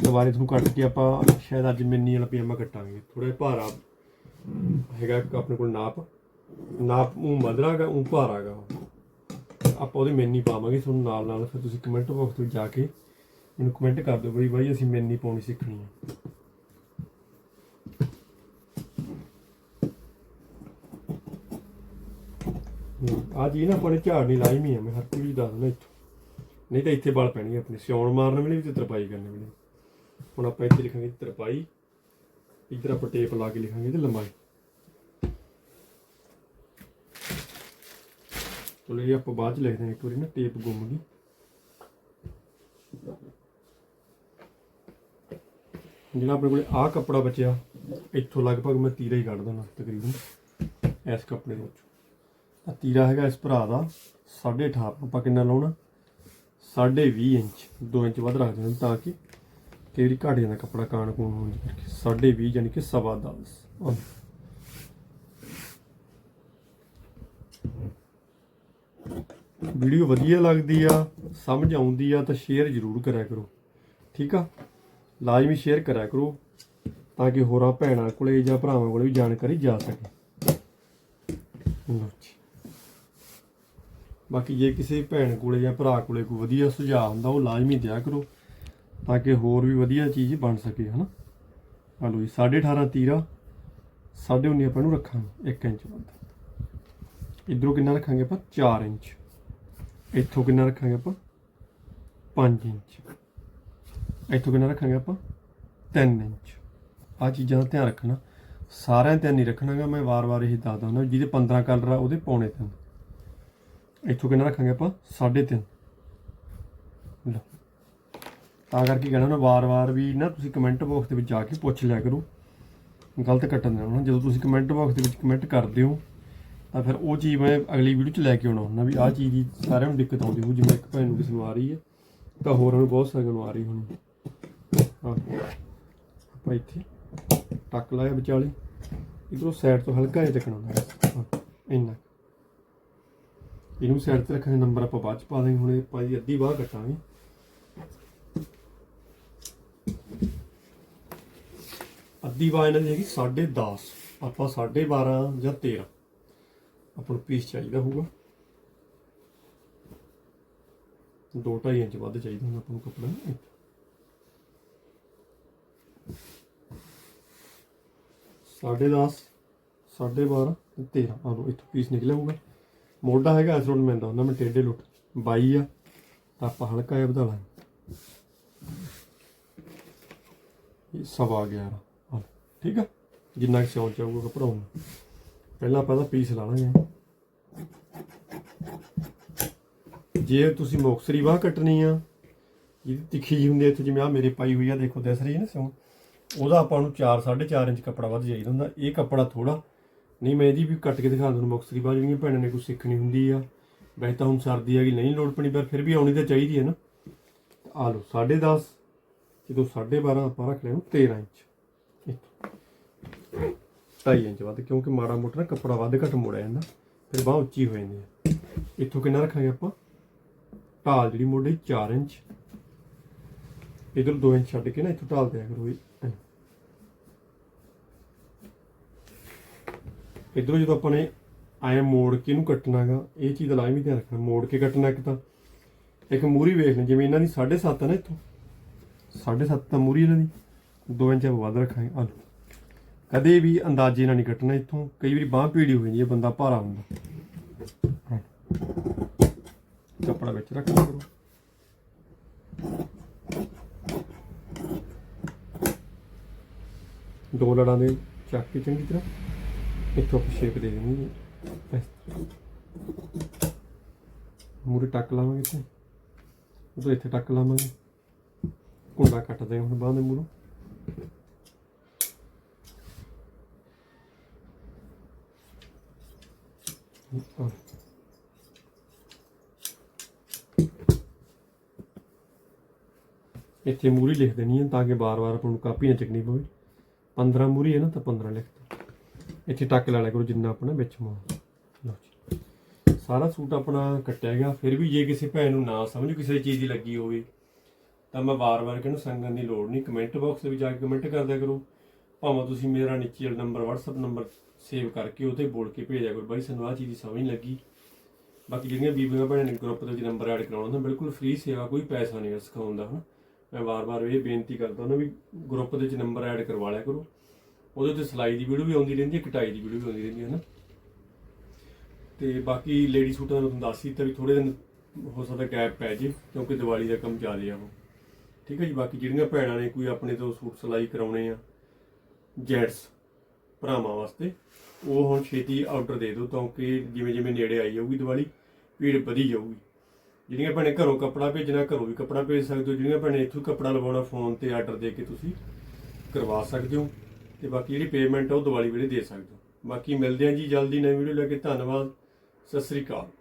ਦੁਬਾਰੇ ਤੁਹਾਨੂੰ ਕੱਟ ਕੇ ਆਪਾਂ ਸ਼ਾਇਦ ਅੱਜ ਮੈਨੀ ਵਾਲਾ ਪਜਾਮਾ ਕੱਟਾਂਗੇ। ਥੋੜਾ ਜਿਹਾ ਭਾਰਾ ਹੈਗਾ ਆਪਣੇ ਕੋਲ ਨਾਪ। ਨਾਪ ਉਹ ਮਧਰਾ ਗਾ ਉਹ ਭਾਰਾ ਗਾ ਆਪਾਂ ਉਹਦੇ ਮੈਨੀ ਪਾਵਾਂਗੇ, ਤੁਹਾਨੂੰ ਨਾਲ ਨਾਲ ਫਿਰ ਤੁਸੀਂ ਕਮੈਂਟ ਬਾਕਸ ਵਿੱਚ ਜਾ ਕੇ ਮੈਨੂੰ ਕਮੈਂਟ ਕਰ ਦਿਓ ਬਈ, ਬਾਈ ਅਸੀਂ ਮੈਨੀ ਪਾਉਣੀ ਸਿੱਖਣੀ ਹੈ ਆ ਜੀ ਨਾ ਆਪਾਂ ਨੇ ਝਾੜ ਨਹੀਂ ਲਾਈ ਮੀ ਆ ਮੈਂ ਹਰ ਕੋਈ ਵੀ ਦੱਸ ਦਿੰਦਾ ਇੱਥੋਂ। ਨਹੀਂ ਤਾਂ ਇੱਥੇ ਵਾਲ ਪੈਣਗੇ ਆਪਣੇ, ਸਿਉਣ ਮਾਰਨ ਵੇਲੇ ਵੀ ਤੇ ਤਰਪਾਈ ਕਰਨ ਵੇਲੇ। ਹੁਣ ਆਪਾਂ ਇੱਥੇ ਲਿਖਾਂਗੇ ਤਰਪਾਈ, ਇੱਧਰ ਆਪਾਂ ਟੇਪ ਲਾ ਕੇ ਲਿਖਾਂਗੇ ਤੇ ਲੰਬਾਈ। ਚਲੋ ਇਹ ਆਪਾਂ ਬਾਅਦ ਚ ਲਿਖਦੇ ਹਾਂ ਇੱਕ ਵਾਰੀ ਨਾ ਟੇਪ ਗੁੰਮ ਗਈ। ਜਿਹੜਾ ਆਪਣੇ ਕੋਲੇ ਆਹ ਕੱਪੜਾ ਬਚਿਆ, ਇੱਥੋਂ ਲਗਭਗ ਮੈਂ ਤੀਰਾ ਹੀ ਕੱਢ ਦੇਣਾ ਤਕਰੀਬਨ, ਇਸ ਕੱਪੜੇ ਦੇ ਵਿੱਚ ਆ ਤੀਰਾ ਹੈਗਾ ਇਸ ਭਰਾ ਦਾ 18.5 ਆਪਾਂ ਕਿੰਨਾ ਲਾਉਣਾ? 20.5 ਇੰਚ 2 ਇੰਚ ਵੱਧ ਰੱਖ ਦੇਣਾ ਤਾਂ ਕਿ ਕਿ ਜਿਹੜੀ ਘਾਟ ਜਾਂਦਾ ਕੱਪੜਾ ਕਾਣ ਕੂਣ ਹੋਣ ਦੀ ਕਰਕੇ? 20.5 ਯਾਨੀ ਕਿ ਸਵਾ 10 ਵੀਡੀਓ ਵਧੀਆ ਲੱਗਦੀ ਆ, ਸਮਝ ਆਉਂਦੀ ਆ ਤਾਂ ਸ਼ੇਅਰ ਜ਼ਰੂਰ ਕਰਿਆ ਕਰੋ। ਠੀਕ ਆ? ਲਾਜ਼ਮੀ ਸ਼ੇਅਰ ਕਰਿਆ ਕਰੋ ਤਾਂ ਕਿ ਹੋਰਾਂ ਭੈਣਾਂ ਕੋਲੇ ਜਾਂ ਭਰਾਵਾਂ ਕੋਲੇ ਵੀ ਜਾਣਕਾਰੀ ਜਾ ਸਕੇ। ਬਾਕੀ ਜੇ ਕਿਸੇ ਭੈਣ ਕੋਲੇ ਜਾਂ ਭਰਾ ਕੋਲੇ ਕੋਈ ਵਧੀਆ ਸੁਝਾਅ ਹੁੰਦਾ, ਉਹ ਲਾਜ਼ਮੀ ਦਿਆ ਕਰੋ। ਤਾਂ ਕਿ ਹੋਰ ਵੀ ਵਧੀਆ ਚੀਜ਼ ਬਣ ਸਕੇ, ਹਨਾ? ਆ ਲਓ ਜੀ 18.5 ਤੀਰਾ 19.5 ਆਪਾਂ ਨੂੰ ਰੱਖਾਂਗੇ 1 ਇੰਚ ਵੱਧ। ਇਧਰੋਂ ਕਿੰਨਾ ਰੱਖਾਂਗੇ ਆਪਾਂ? 4 ਇੰਚ। ਇੱਥੋਂ ਕਿੰਨਾ ਰੱਖਾਂਗੇ ਆਪਾਂ? 5 ਇੰਚ। ਇੱਥੋਂ ਕਿੰਨਾ ਰੱਖਾਂਗੇ ਆਪਾਂ? 3 ਇੰਚ। ਆ ਚੀਜ਼ਾਂ ਦਾ ਧਿਆਨ ਰੱਖਣਾ। ਸਾਰਿਆਂ ਤੇ ਨਹੀਂ ਰੱਖਣਾਗਾ ਮੈਂ ਵਾਰ-ਵਾਰ ਇਹ ਦੱਸਦਾ ਹੁੰਦਾ, ਜਿਹਦੇ 15 ਕਲਰ ਆ ਉਹਦੇ ਪੌਣੇ ਤਿੰਨ। ਇੱਥੋਂ ਕਿੰਨਾ ਰੱਖਾਂਗੇ ਆਪਾਂ? 3.5 ਲਓ ਤਾਂ ਕਰਕੇ ਕਹਿਣਾ ਨਾ ਵਾਰ-ਵਾਰ ਵੀ ਨਾ ਤੁਸੀਂ ਕਮੈਂਟ ਬਾਕਸ ਦੇ ਵਿੱਚ ਜਾ ਕੇ ਪੁੱਛ ਲਿਆ ਕਰੋ। ਗਲਤ ਕੱਟਣ ਦੇਣਾ ਨਾ ਜਦੋਂ ਤੁਸੀਂ ਕਮੈਂਟ ਬਾਕਸ ਦੇ ਵਿੱਚ ਕਮੈਂਟ ਕਰਦੇ ਹੋ, ਤਾਂ ਫਿਰ ਉਹ ਚੀਜ਼ ਮੈਂ ਅਗਲੀ ਵੀਡੀਓ 'ਚ ਲੈ ਕੇ ਆਉਣਾ ਹੁੰਦਾ ਵੀ ਆਹ ਚੀਜ਼ ਦੀ ਸਾਰਿਆਂ ਨੂੰ ਦਿੱਕਤ ਆਉਂਦੀ ਹੋਊ। ਜਿਵੇਂ ਇੱਕ ਭੈਣ ਨੂੰ ਕਿਸੇ ਨੂੰ ਆ ਰਹੀ ਹੈ, ਤਾਂ ਹੋਰਾਂ ਨੂੰ ਬਹੁਤ ਸਾਰਿਆਂ ਨੂੰ ਆ ਰਹੀ ਹੋਣੀ। ਹਾਂ ਆਪਾਂ ਇੱਥੇ ਟੱਕ ਲਾਇਆ ਵਿਚਾਲੇ। ਇਧਰੋਂ ਸਾਈਡ ਤੋਂ ਹਲਕਾ ਜਿਹਾ ਚੱਕਣਾ ਹੁੰਦਾ। ਹਾਂ ਇੰਨਾ। ਇਹਨੂੰ ਸਾਈਡ ਤੇ ਰੱਖਣ ਦੇ ਨੰਬਰ ਆਪਾਂ ਬਾਅਦ ਚ ਪਾ ਦਾਂਗੇ ਹੁਣ। ਇਹ ਆਪਾਂ ਦੀ ਅੱਧੀ ਬਾਹ ਕੱਟਾਂਗੇ। ਅੱਧੀ ਬਾਹ ਇਹਨਾਂ ਦੀ ਹੈਗੀ 10.5 ਆਪਾਂ 12.5 ਜਾਂ 13 ਆਪਾਂ ਨੂੰ ਪੀਸ ਚਾਹੀਦਾ ਹੋਊਗਾ। 2.5 ਇੰਚ ਵੱਧ ਚਾਹੀਦਾ ਹੁੰਦਾ ਆਪਾਂ ਨੂੰ ਕੱਪੜਾ। ਸਾਢੇ 10 ਸਾਢੇ 12 ਤੇ 13 ਆ ਲਓ, ਇੱਥੋਂ ਪੀਸ ਨਿਕਲਿਆ ਹੋਊਗਾ। ਮੋਢਾ ਹੈਗਾ ਇਸ ਰੋਡ ਮੈਂਦਾ ਉਹਨਾਂ ਮੈਂ ਟੇਡੇ ਲੁੱਟ। 22 ਆ, ਤਾਂ ਆਪਾਂ ਹਲਕਾ ਜਿਹਾ ਵਧਾ ਲਾਂਗੇ। ਇਹ ਸਵਾ 11 ਠੀਕ ਆ? ਜਿੰਨਾ ਕਿ ਸਿਉਂ ਚਾਹੂਗਾ ਕੱਪੜਾ ਪਹਿਲਾਂ ਆਪਾਂ ਇਹਦਾ ਪੀਸ ਲਾ ਲਾਂਗੇ। ਜੇ ਤੁਸੀਂ ਮੁਕਸਰੀ ਬਾਹ ਕੱਟਣੀ ਆ, ਜਿਹਦੀ ਤਿੱਖੀ ਜਿਹੀ ਹੁੰਦੀ ਇੱਥੇ ਜਿਵੇਂ ਆ ਮੇਰੇ ਪਾਈ ਹੋਈ ਆ, ਦੇਖੋ ਦਿਸ ਰਹੀ ਹੈ ਨਾ ਸਿਉਂ ਉਹਦਾ ਆਪਾਂ ਨੂੰ 4 4.5 ਇੰਚ ਕੱਪੜਾ ਵੱਧ ਚਾਹੀਦਾ ਹੁੰਦਾ। ਇਹ ਕੱਪੜਾ ਥੋੜਾ ਨਹੀਂ, ਮੈਂ ਇਹਦੀ ਵੀ ਕੱਟ ਕੇ ਦਿਖਾ ਤੁਹਾਨੂੰ ਮੁਕਸਰੀ ਬਾਹ ਜਿਹੜੀਆਂ ਭੈਣਾਂ ਨੇ ਕੁਝ ਸਿੱਖਣੀ ਹੁੰਦੀ ਆ। ਵੈਸੇ ਤਾਂ ਹੁਣ ਸਰਦੀ ਆ ਗਈ, ਨਹੀਂ ਲੋੜ ਪਣੀ ਪਰ ਫਿਰ ਵੀ ਆਉਣੀ ਤਾਂ ਚਾਹੀਦੀ ਹੈ ਨਾ। ਆ ਲਓ 10.5 ਜਦੋਂ 12.5 ਆਪਾਂ ਰੱਖ ਲੈਣਾ 13 ਇੰਚ। ਇੱਥੋਂ। ਢਾਈ ਇੰਚ ਵੱਧ, ਕਿਉਂਕਿ ਮਾੜਾ ਮੋਟਾ ਨਾ ਕੱਪੜਾ ਵੱਧ ਘੱਟ ਮੋੜਿਆ ਜਾਂਦਾ, ਫਿਰ ਬਾਹ ਉੱਚੀ ਹੋ ਜਾਂਦੀ ਹੈ। ਇੱਥੋਂ ਕਿੰਨਾ ਰੱਖਾਂਗੇ ਆਪਾਂ? ਢਾਲ ਜਿਹੜੀ ਮੋਢੇ 4 ਇੰਚ। ਇਧਰ 2 ਇੰਚ ਛੱਡ ਕੇ ਨਾ ਇੱਥੋਂ ਢਾਲ ਦਿਆ ਕਰੋ ਇਹ ਇਧਰੋਂ ਜਦੋਂ ਆਪਾਂ ਨੇ ਆਏ ਮੋੜ ਕੇ ਇਹਨੂੰ ਕੱਟਣਾਗਾ ਇਹ ਚੀਜ਼ ਦਾ ਲਾਜ਼ਮੀ ਧਿਆਨ ਰੱਖਣਾ, ਮੋੜ ਕੇ ਕੱਟਣਾ ਇੱਕ ਤਾਂ। ਇੱਕ ਮੂਰੀ ਵੇਖਣੀ ਜਿਵੇਂ ਇਹਨਾਂ ਦੀ 7.5 ਹੈ ਨਾ ਇੱਥੋਂ। 7.5 ਤਾਂ ਮੂਰੀ ਇਹਨਾਂ ਦੀ। 2 ਇੰਚ ਆਪਾਂ ਵੱਧ ਰੱਖਾਂਗੇ। ਆਲੂ ਕਦੇ ਵੀ ਅੰਦਾਜ਼ੇ ਨਾਲ ਨਹੀਂ ਕੱਟਣਾ ਇੱਥੋਂ। ਕਈ ਵਾਰੀ ਬਾਹ ਪੀੜੀ ਹੋ ਜਾਂਦੀ ਹੈ, ਬੰਦਾ ਭਾਰਾ ਹੁੰਦਾ। ਕੱਪੜਾ ਵਿੱਚ ਰੱਖਣਾ ਕਰੋ। ਦੋ ਲੜਾਂ ਦੇ ਚੱਕ ਕੇ ਚੰਗੀ ਤਰ੍ਹਾਂ ਇੱਥੋਂ ਆਪਾਂ ਸ਼ੇਪ ਦੇ ਦੇਣੀ ਹੈ। ਮੂਰੇ ਟੱਕ ਲਾਵਾਂਗੇ ਇੱਥੇ। ਉਦੋਂ ਇੱਥੇ ਟੱਕ ਲਾਵਾਂਗੇ। ਕੁੰਡਾ ਕੱਟਦੇ ਹਾਂ ਹੁਣ ਬਾਹਾਂ ਦੇ ਮੂਰੋਂ ਇੱਥੇ ਮੂਰੀ ਲਿਖ ਦੇਣੀ ਹੈ ਤਾਂ ਕਿ ਬਾਰ-ਬਾਰ ਆਪਾਂ ਨੂੰ ਕਾਪੀ ਨਾ ਚੱਕਣੀ ਪਵੇ। 15 ਮੂਰੀ ਹੈ ਨਾ ਤਾਂ 15 ਲਿਖ ਦਿਓ ਇੱਥੇ ਟੱਕ ਲਾ ਲਿਆ ਕਰੋ ਜਿੰਨਾ ਆਪਣਾ ਵਿੱਚ ਮੋੜ ਲਓ ਜੀ। ਸਾਰਾ ਸੂਟ ਆਪਣਾ ਕੱਟਿਆ ਗਿਆ। ਫਿਰ ਵੀ ਜੇ ਕਿਸੇ ਭੈਣ ਨੂੰ ਨਾ ਸਮਝ ਕਿਸੇ ਚੀਜ਼ ਦੀ ਲੱਗੀ ਹੋਵੇ, ਤਾਂ ਮੈਂ ਵਾਰ-ਵਾਰ ਕਹਿੰਦਾ ਸੰਗਣ ਦੀ ਲੋੜ ਨਹੀਂ। ਕਮੈਂਟ ਬਾਕਸ ਦੇ ਵਿੱਚ ਜਾ ਕੇ ਕਮੈਂਟ ਕਰਦਿਆ ਕਰੋ। ਭਾਵੇਂ ਤੁਸੀਂ ਮੇਰਾ ਨੀਚੇ ਨੰਬਰ WhatsApp ਨੰਬਰ ਸੇਵ ਕਰਕੇ ਉਹ ਬੋਲ ਕੇ ਭੇਜਿਆ ਕਰੋ। ਬਾਈ, ਸਾਨੂੰ ਆਹ ਚੀਜ਼ ਦੀ ਸਮਝ ਨਹੀਂ ਲੱਗੀ। ਬਾਕੀ ਜਿਹੜੀਆਂ ਬੀਬੀਆਂ ਭੈਣਾਂ ਨੇ ਗਰੁੱਪ ਦੇ ਵਿੱਚ ਨੰਬਰ ਐਡ ਕਰਾਉਣਾ ਹੁੰਦਾ, ਬਿਲਕੁਲ ਫ੍ਰੀ ਸੇਵਾ, ਕੋਈ ਪੈਸਾ ਨਹੀਂ ਹੈ ਸਿਖਾਉਣ ਦਾ, ਹਨਾ। ਮੈਂ ਵਾਰ-ਵਾਰ ਇਹ ਬੇਨਤੀ ਕਰਦਾ ਹਾਂ ਵੀ ਗਰੁੱਪ ਦੇ ਵਿੱਚ ਨੰਬਰ ਐਡ ਕਰਵਾ ਲਿਆ ਕਰੋ। ਉਹਦੇ ਤੇ ਸਿਲਾਈ ਦੀ ਵੀਡੀਓ ਵੀ ਆਉਂਦੀ ਰਹਿੰਦੀ ਹੈ, ਕਟਾਈ ਦੀ ਵੀਡੀਓ ਵੀ ਆਉਂਦੀ ਰਹਿੰਦੀ ਹੈ ਨਾ ਤੇ ਬਾਕੀ ਲੇਡੀ ਸੂਟਾਂ ਦਾ ਤੁਹਾਨੂੰ ਦੱਸ ਦਿੱਤਾ ਵੀ ਥੋੜੇ ਦਿਨ ਹੋ ਸਕਦਾ ਗੈਪ ਪੈ ਜੇ, ਕਿਉਂਕਿ ਦੀਵਾਲੀ ਦਾ ਕੰਮ ਚੱਲ ਰਿਹਾ ਉਹ ਠੀਕ ਹੈ ਜੀ, ਬਾਕੀ ਜਿਹੜੀਆਂ ਭੈਣਾਂ ਨੇ ਕੋਈ ਆਪਣੇ ਤੋਂ ਸੂਟ ਸਿਲਾਈ ਕਰਾਉਣੇ ਆ, ਜੈਂਟਸ ਭਰਾਵਾਂ ਵਾਸਤੇ। ਉਹ ਹੁਣ ਛੇਤੀ ਆਰਡਰ ਦੇ ਦਿਓ, ਕਿਉਂਕਿ ਜਿਵੇਂ ਜਿਵੇਂ ਨੇੜੇ ਆਈ ਜਾਊਗੀ ਦੀਵਾਲੀ, ਭੀੜ ਵਧੀ ਜਾਊਗੀ। ਜਿਹੜੀਆਂ ਭੈਣੇ ਘਰੋਂ ਕੱਪੜਾ ਭੇਜਣਾ, ਘਰੋਂ ਵੀ ਕੱਪੜਾ ਭੇਜ ਸਕਦੇ ਹੋ। ਜਿਹੜੀਆਂ ਭੈਣੇ ਇੱਥੋਂ ਕੱਪੜਾ ਲਵਾਉਣਾ ਫੋਨ ਤੇ ਆਰਡਰ ਦੇ ਕੇ ਤੁਸੀਂ ਕਰਵਾ ਸਕਦੇ ਹੋ। ਤੇ ਬਾਕੀ ਜਿਹੜੀ ਪੇਮੈਂਟ ਆ ਉਹ ਦੀਵਾਲੀ ਵੇਲੇ ਦੇ ਸਕਦੇ ਹੋ। ਬਾਕੀ ਮਿਲਦੇ ਹਾਂ ਜੀ ਜਲਦੀ ਨਵੀਂ ਵੀਡੀਓ ਲੈ ਕੇ। ਧੰਨਵਾਦ। ਸਤਿ ਸ੍ਰੀ ਅਕਾਲ।